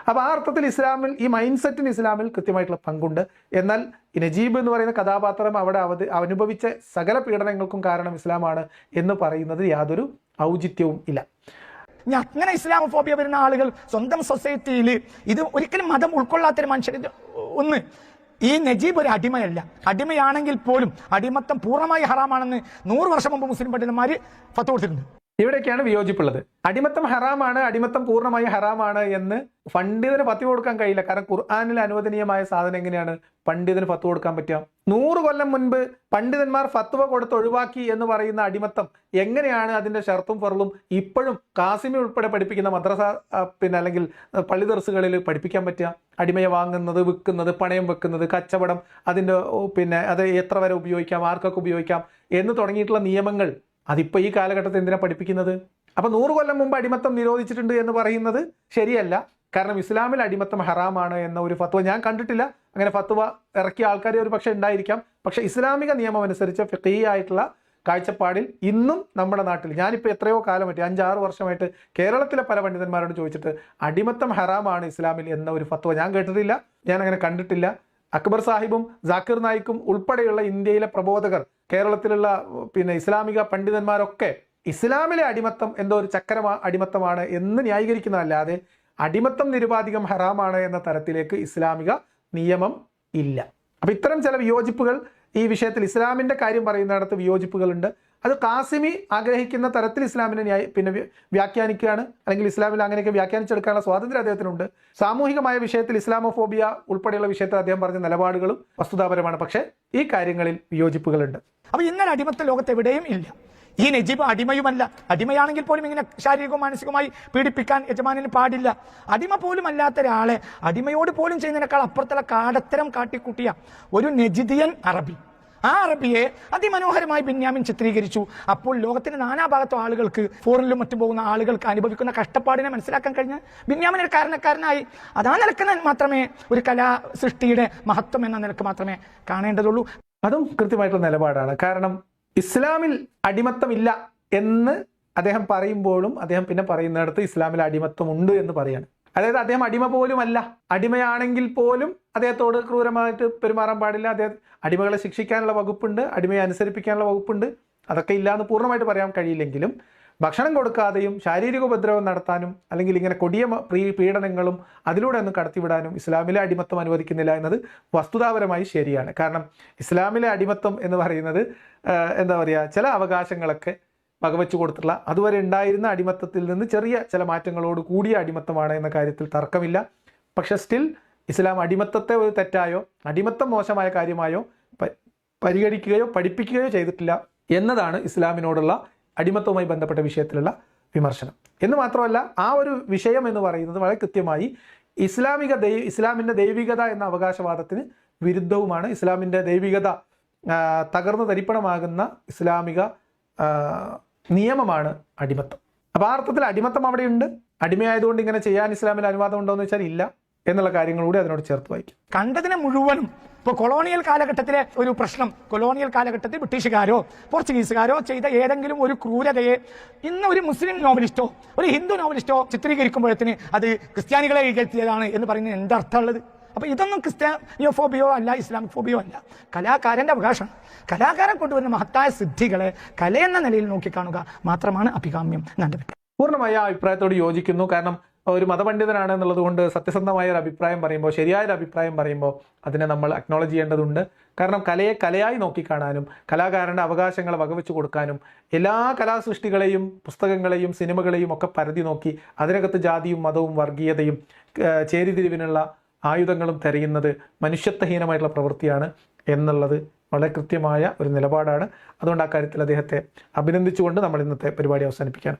അപ്പോൾ ആ അർത്ഥത്തിൽ ഇസ്ലാമിൽ ഈ മൈൻഡ് സെറ്റിന് ഇസ്ലാമിൽ കൃത്യമായിട്ടുള്ള പങ്കുണ്ട്. എന്നാൽ നജീബ് എന്ന് പറയുന്ന കഥാപാത്രം അവിടെ അവത് അനുഭവിച്ച സകല പീഡനങ്ങൾക്കും കാരണം ഇസ്ലാമാണ് എന്ന് പറയുന്നത് യാതൊരു ഔചിത്യവും ഇല്ല. അങ്ങനെ ഇസ്ലാമോഫോബിയ വരുന്ന ആളുകൾ സ്വന്തം സൊസൈറ്റിയിൽ ഇത് ഒരിക്കലും മതം ഉൾക്കൊള്ളാത്തൊരു മനുഷ്യർ ഒന്ന് ഈ നജീബ് ഒരു അടിമയല്ല. അടിമയാണെങ്കിൽ പോലും അടിമത്തം പൂർണമായി ഹറാമാണെന്ന് നൂറ് വർഷം മുമ്പ് മുസ്ലിം പണ്ഡിതന്മാർ ഫത്ത് കൊടുത്തിട്ടുണ്ട്. ഇവിടെയൊക്കെയാണ് വിയോജിപ്പുള്ളത്. അടിമത്തം ഹറാമാണ് അടിമത്തം പൂർണമായും ഹറാമാണ് എന്ന് പണ്ഡിതന് പത്തി കൊടുക്കാൻ കഴിയില്ല. കാരണം ഖുർആാനിൽ അനുവദനീയമായ സാധനം എങ്ങനെയാണ്? പണ്ഡിതന് ഫത്ത് കൊടുക്കാൻ പറ്റുക. നൂറ് കൊല്ലം മുൻപ് പണ്ഡിതന്മാർ ഫത്വ കൊടുത്ത് ഒഴിവാക്കി എന്ന് പറയുന്ന അടിമത്തം എങ്ങനെയാണ് അതിന്റെ ഷർത്തും ഫറലും ഇപ്പോഴും കാസിമി ഉൾപ്പെടെ പഠിപ്പിക്കുന്ന മദ്രസ പിന്നെ അല്ലെങ്കിൽ ആ, പള്ളി ദർസുകളിൽ പഠിപ്പിക്കാൻ പറ്റുക? അടിമയെ വാങ്ങുന്നത് വിൽക്കുന്നത് പണയം വെക്കുന്നത് കച്ചവടം അതിന്റെ പിന്നെ അത് എത്ര വരെ ഉപയോഗിക്കാം ആർക്കൊക്കെ ഉപയോഗിക്കാം എന്ന് തുടങ്ങിയിട്ടുള്ള നിയമങ്ങൾ അതിപ്പോൾ ഈ കാലഘട്ടത്തിൽ എന്തിനാ പഠിപ്പിക്കുന്നത്? അപ്പോൾ നൂറ് കൊല്ലം മുമ്പ് അടിമത്തം നിരോധിച്ചിട്ടുണ്ട് എന്ന് പറയുന്നത് ശരിയല്ല. കാരണം ഇസ്ലാമിൽ അടിമത്തം ഹറാമാണ് എന്ന ഒരു ഫത്വ ഞാൻ കണ്ടിട്ടില്ല. അങ്ങനെ ഫത്വ ഇറക്കിയ ആൾക്കാർ ഒരു പക്ഷേ ഉണ്ടായിരിക്കാം. പക്ഷേ ഇസ്ലാമിക നിയമം അനുസരിച്ച് ഫിഖീ ആയിട്ടുള്ള കാഴ്ചപ്പാടിൽ ഇന്നും നമ്മുടെ നാട്ടിൽ ഞാനിപ്പോൾ എത്രയോ കാലമായിട്ട് അഞ്ചാറ് വർഷമായിട്ട് കേരളത്തിലെ പല പണ്ഡിതന്മാരോട് ചോദിച്ചിട്ട് അടിമത്തം ഹറാമാണ് ഇസ്ലാമിൽ എന്ന ഒരു ഫത്വ ഞാൻ കേട്ടിട്ടില്ല. ഞാൻ അങ്ങനെ കണ്ടിട്ടില്ല. അക്ബർ സാഹിബും ജാക്കിർ നായിക്കും ഉൾപ്പെടെയുള്ള ഇന്ത്യയിലെ പ്രബോധകർ കേരളത്തിലുള്ള പിന്നെ ഇസ്ലാമിക പണ്ഡിതന്മാരൊക്കെ ഇസ്ലാമിലെ അടിമത്തം എന്തോ ഒരു ചക്കര അടിമത്തമാണ് എന്ന് ന്യായീകരിക്കുന്നതല്ലാതെ അടിമത്തം നിരുപാധികം ഹറാമാണ് എന്ന തരത്തിലേക്ക് ഇസ്ലാമിക നിയമം ഇല്ല. അപ്പൊ ഇത്തരം ചില വിയോജിപ്പുകൾ ഈ വിഷയത്തിൽ ഇസ്ലാമിന്റെ കാര്യം പറയുന്നിടത്ത് വിയോജിപ്പുകളുണ്ട്. അത് കാസിമി ആഗ്രഹിക്കുന്ന തരത്തിൽ ഇസ്ലാമിനെ ന്യായ പിന്നെ വ്യാഖ്യാനിക്കുകയാണ്. അല്ലെങ്കിൽ ഇസ്ലാമിൽ അങ്ങനെയൊക്കെ വ്യാഖ്യാനിച്ചെടുക്കാനുള്ള സ്വാതന്ത്ര്യം അദ്ദേഹത്തിനുണ്ട്. സാമൂഹികമായ വിഷയത്തിൽ ഇസ്ലാമോഫോബിയ ഉൾപ്പെടെയുള്ള വിഷയത്തിൽ അദ്ദേഹം പറഞ്ഞ നിലപാടുകളും വസ്തുതാപരമാണ്. പക്ഷേ ഈ കാര്യങ്ങളിൽ വിയോജിപ്പുകളുണ്ട്. അപ്പൊ ഇന്നലെ അടിമത്ത ലോകത്ത് എവിടെയും ഇല്ല. ഈ നജീബ് അടിമയുമല്ല. അടിമയാണെങ്കിൽ പോലും ഇങ്ങനെ ശാരീരികവും മാനസികമായി പീഡിപ്പിക്കാൻ യജമാനിന് പാടില്ല. അടിമ പോലും അല്ലാത്ത ഒരാളെ അടിമയോട് പോലും ചെയ്യുന്നതിനേക്കാൾ അപ്പുറത്തുള്ള കാടത്തരം കാട്ടിക്കൂട്ടിയ ഒരു നജിദിയൻ അറബി. ആ അറബിയെ അതിമനോഹരമായി ബെന്യാമിൻ ചിത്രീകരിച്ചു. അപ്പോൾ ലോകത്തിന്റെ നാനാഭാഗത്തും ആളുകൾക്ക് ഫോറിനിലും മറ്റും പോകുന്ന ആളുകൾക്ക് അനുഭവിക്കുന്ന കഷ്ടപ്പാടിനെ മനസ്സിലാക്കാൻ കഴിഞ്ഞ ബെന്യാമിൻ ഒരു കാരണക്കാരനായി. അതാ നിലയ്ക്ക് മാത്രമേ ഒരു കലാ സൃഷ്ടിയുടെ മഹത്വം എന്ന നിലയ്ക്ക് മാത്രമേ കാണേണ്ടതുള്ളൂ. അതും കൃത്യമായിട്ടുള്ള നിലപാടാണ്. കാരണം ഇസ്ലാമിൽ അടിമത്തമില്ല എന്ന് അദ്ദേഹം പറയുമ്പോഴും അദ്ദേഹം പിന്നെ പറയുന്നിടത്ത് ഇസ്ലാമിൽ അടിമത്തം ഉണ്ട് എന്ന് പറയാണ്. അതായത് അദ്ദേഹം അടിമ പോലും അല്ല അടിമയാണെങ്കിൽ പോലും അദ്ദേഹത്തോട് ക്രൂരമായിട്ട് പെരുമാറാൻ പാടില്ല. അദ്ദേഹം അടിമകളെ ശിക്ഷിക്കാനുള്ള വകുപ്പുണ്ട് അടിമയെ അനുസരിപ്പിക്കാനുള്ള വകുപ്പുണ്ട്. അതൊക്കെ ഇല്ല എന്ന് പൂർണമായിട്ട് പറയാൻ കഴിയില്ലെങ്കിലും ഭക്ഷണം കൊടുക്കാതെയും ശാരീരിക ഉപദ്രവം നടത്താനും അല്ലെങ്കിൽ ഇങ്ങനെ കൊടിയ പീഡനങ്ങളും അതിലൂടെ ഒന്നും കടത്തിവിടാനും ഇസ്ലാമിലെ അടിമത്തം അനുവദിക്കുന്നില്ല എന്നത് വസ്തുതാപരമായി ശരിയാണ്. കാരണം ഇസ്ലാമിലെ അടിമത്തം എന്ന് പറയുന്നത് എന്താ പറയുക ചില അവകാശങ്ങളൊക്കെ വകവെച്ചു കൊടുത്തിട്ടുള്ള അതുവരെ ഉണ്ടായിരുന്ന അടിമത്തത്തിൽ നിന്ന് ചെറിയ ചില മാറ്റങ്ങളോട് കൂടിയ അടിമത്തമാണ് എന്ന കാര്യത്തിൽ തർക്കമില്ല. പക്ഷെ സ്റ്റിൽ ഇസ്ലാം അടിമത്തത്തെ ഒരു തെറ്റായോ അടിമത്തം മോശമായ കാര്യമായോ പരിഗണിക്കുകയോ പഠിപ്പിക്കുകയോ ചെയ്തിട്ടില്ല എന്നതാണ് ഇസ്ലാമിനോടുള്ള അടിമത്തവുമായി ബന്ധപ്പെട്ട വിഷയത്തിലുള്ള വിമർശനം. എന്ന് മാത്രമല്ല ആ ഒരു വിഷയം എന്ന് പറയുന്നത് വളരെ കൃത്യമായി ഇസ്ലാമിക ദൈ ഇസ്ലാമിന്റെ ദൈവികത എന്ന അവകാശവാദത്തിന് വിരുദ്ധവുമാണ്. ഇസ്ലാമിന്റെ ദൈവികത തകർന്നു തരിപ്പണമാകുന്ന ഇസ്ലാമിക നിയമമാണ് അടിമത്തം. അപ്പോൾ ആ അർത്ഥത്തിൽ അടിമത്തം അവിടെയുണ്ട്. അടിമയായതുകൊണ്ട് ഇങ്ങനെ ചെയ്യാൻ ഇസ്ലാമിൽ അനുവാദം ഉണ്ടോ എന്ന് വെച്ചാൽ ഇല്ല എന്നുള്ള കാര്യങ്ങൾ കൂടി അതിനോട് ചേർത്ത് വായിക്കും. കണ്ടതിനെ മുഴുവനും ഇപ്പോൾ കൊളോണിയൽ കാലഘട്ടത്തിലെ ഒരു പ്രശ്നം കൊളോണിയൽ കാലഘട്ടത്തിൽ ബ്രിട്ടീഷുകാരോ പോർച്ചുഗീസുകാരോ ചെയ്ത ഏതെങ്കിലും ഒരു ക്രൂരതയെ ഇന്ന് ഒരു മുസ്ലിം നോവലിസ്റ്റോ ഒരു ഹിന്ദു നോവലിസ്റ്റോ ചിത്രീകരിക്കുമ്പോഴത്തിന് അത് ക്രിസ്ത്യാനികളെ ഇകഴ്ത്തിയതാണ് എന്ന് പറയുന്നത് എന്തർത്ഥമുള്ളത് അപ്പൊ ഇതൊന്നും ക്രിസ്ത്യാനിയോ ഫോബിയോ അല്ല ഇസ്ലാമിക് ഫോബിയോ അല്ല. കലാകാരന്റെ അവകാശമാണ്. കലാകാരൻ കൊണ്ടുവരുന്ന മഹത്തായ സിദ്ധികളെ കലയെന്ന നിലയിൽ നോക്കിക്കാണുക മാത്രമാണ് അഭികാമ്യം എന്നെ പൂർണമായ അഭിപ്രായത്തോട് യോജിക്കുന്നു. കാരണം ഒരു മതപണ്ഡിതനാണ് എന്നുള്ളത് കൊണ്ട് സത്യസന്ധമായ ഒരു അഭിപ്രായം പറയുമ്പോൾ ശരിയായ ഒരു അഭിപ്രായം പറയുമ്പോൾ അതിനെ നമ്മൾ അക്നോളജ് ചെയ്യേണ്ടതുണ്ട്. കാരണം കലയെ കലയായി നോക്കിക്കാണാനും കലാകാരന്റെ അവകാശങ്ങൾ വകവെച്ച് കൊടുക്കാനും എല്ലാ കലാസൃഷ്ടികളെയും പുസ്തകങ്ങളെയും സിനിമകളെയും ഒക്കെ പരതി നോക്കി അതിനകത്ത് ജാതിയും മതവും വർഗീയതയും ചേരിതിരിവിനുള്ള ആയുധങ്ങളും തിരയുന്നത് മനുഷ്യത്വഹീനമായിട്ടുള്ള പ്രവൃത്തിയാണ് എന്നുള്ളത് വളരെ കൃത്യമായ ഒരു നിലപാടാണ്. അതുകൊണ്ട് ആ കാര്യത്തിൽ അദ്ദേഹത്തെ അഭിനന്ദിച്ചുകൊണ്ട് നമ്മൾ ഇന്നത്തെ പരിപാടി അവസാനിപ്പിക്കുകയാണ്.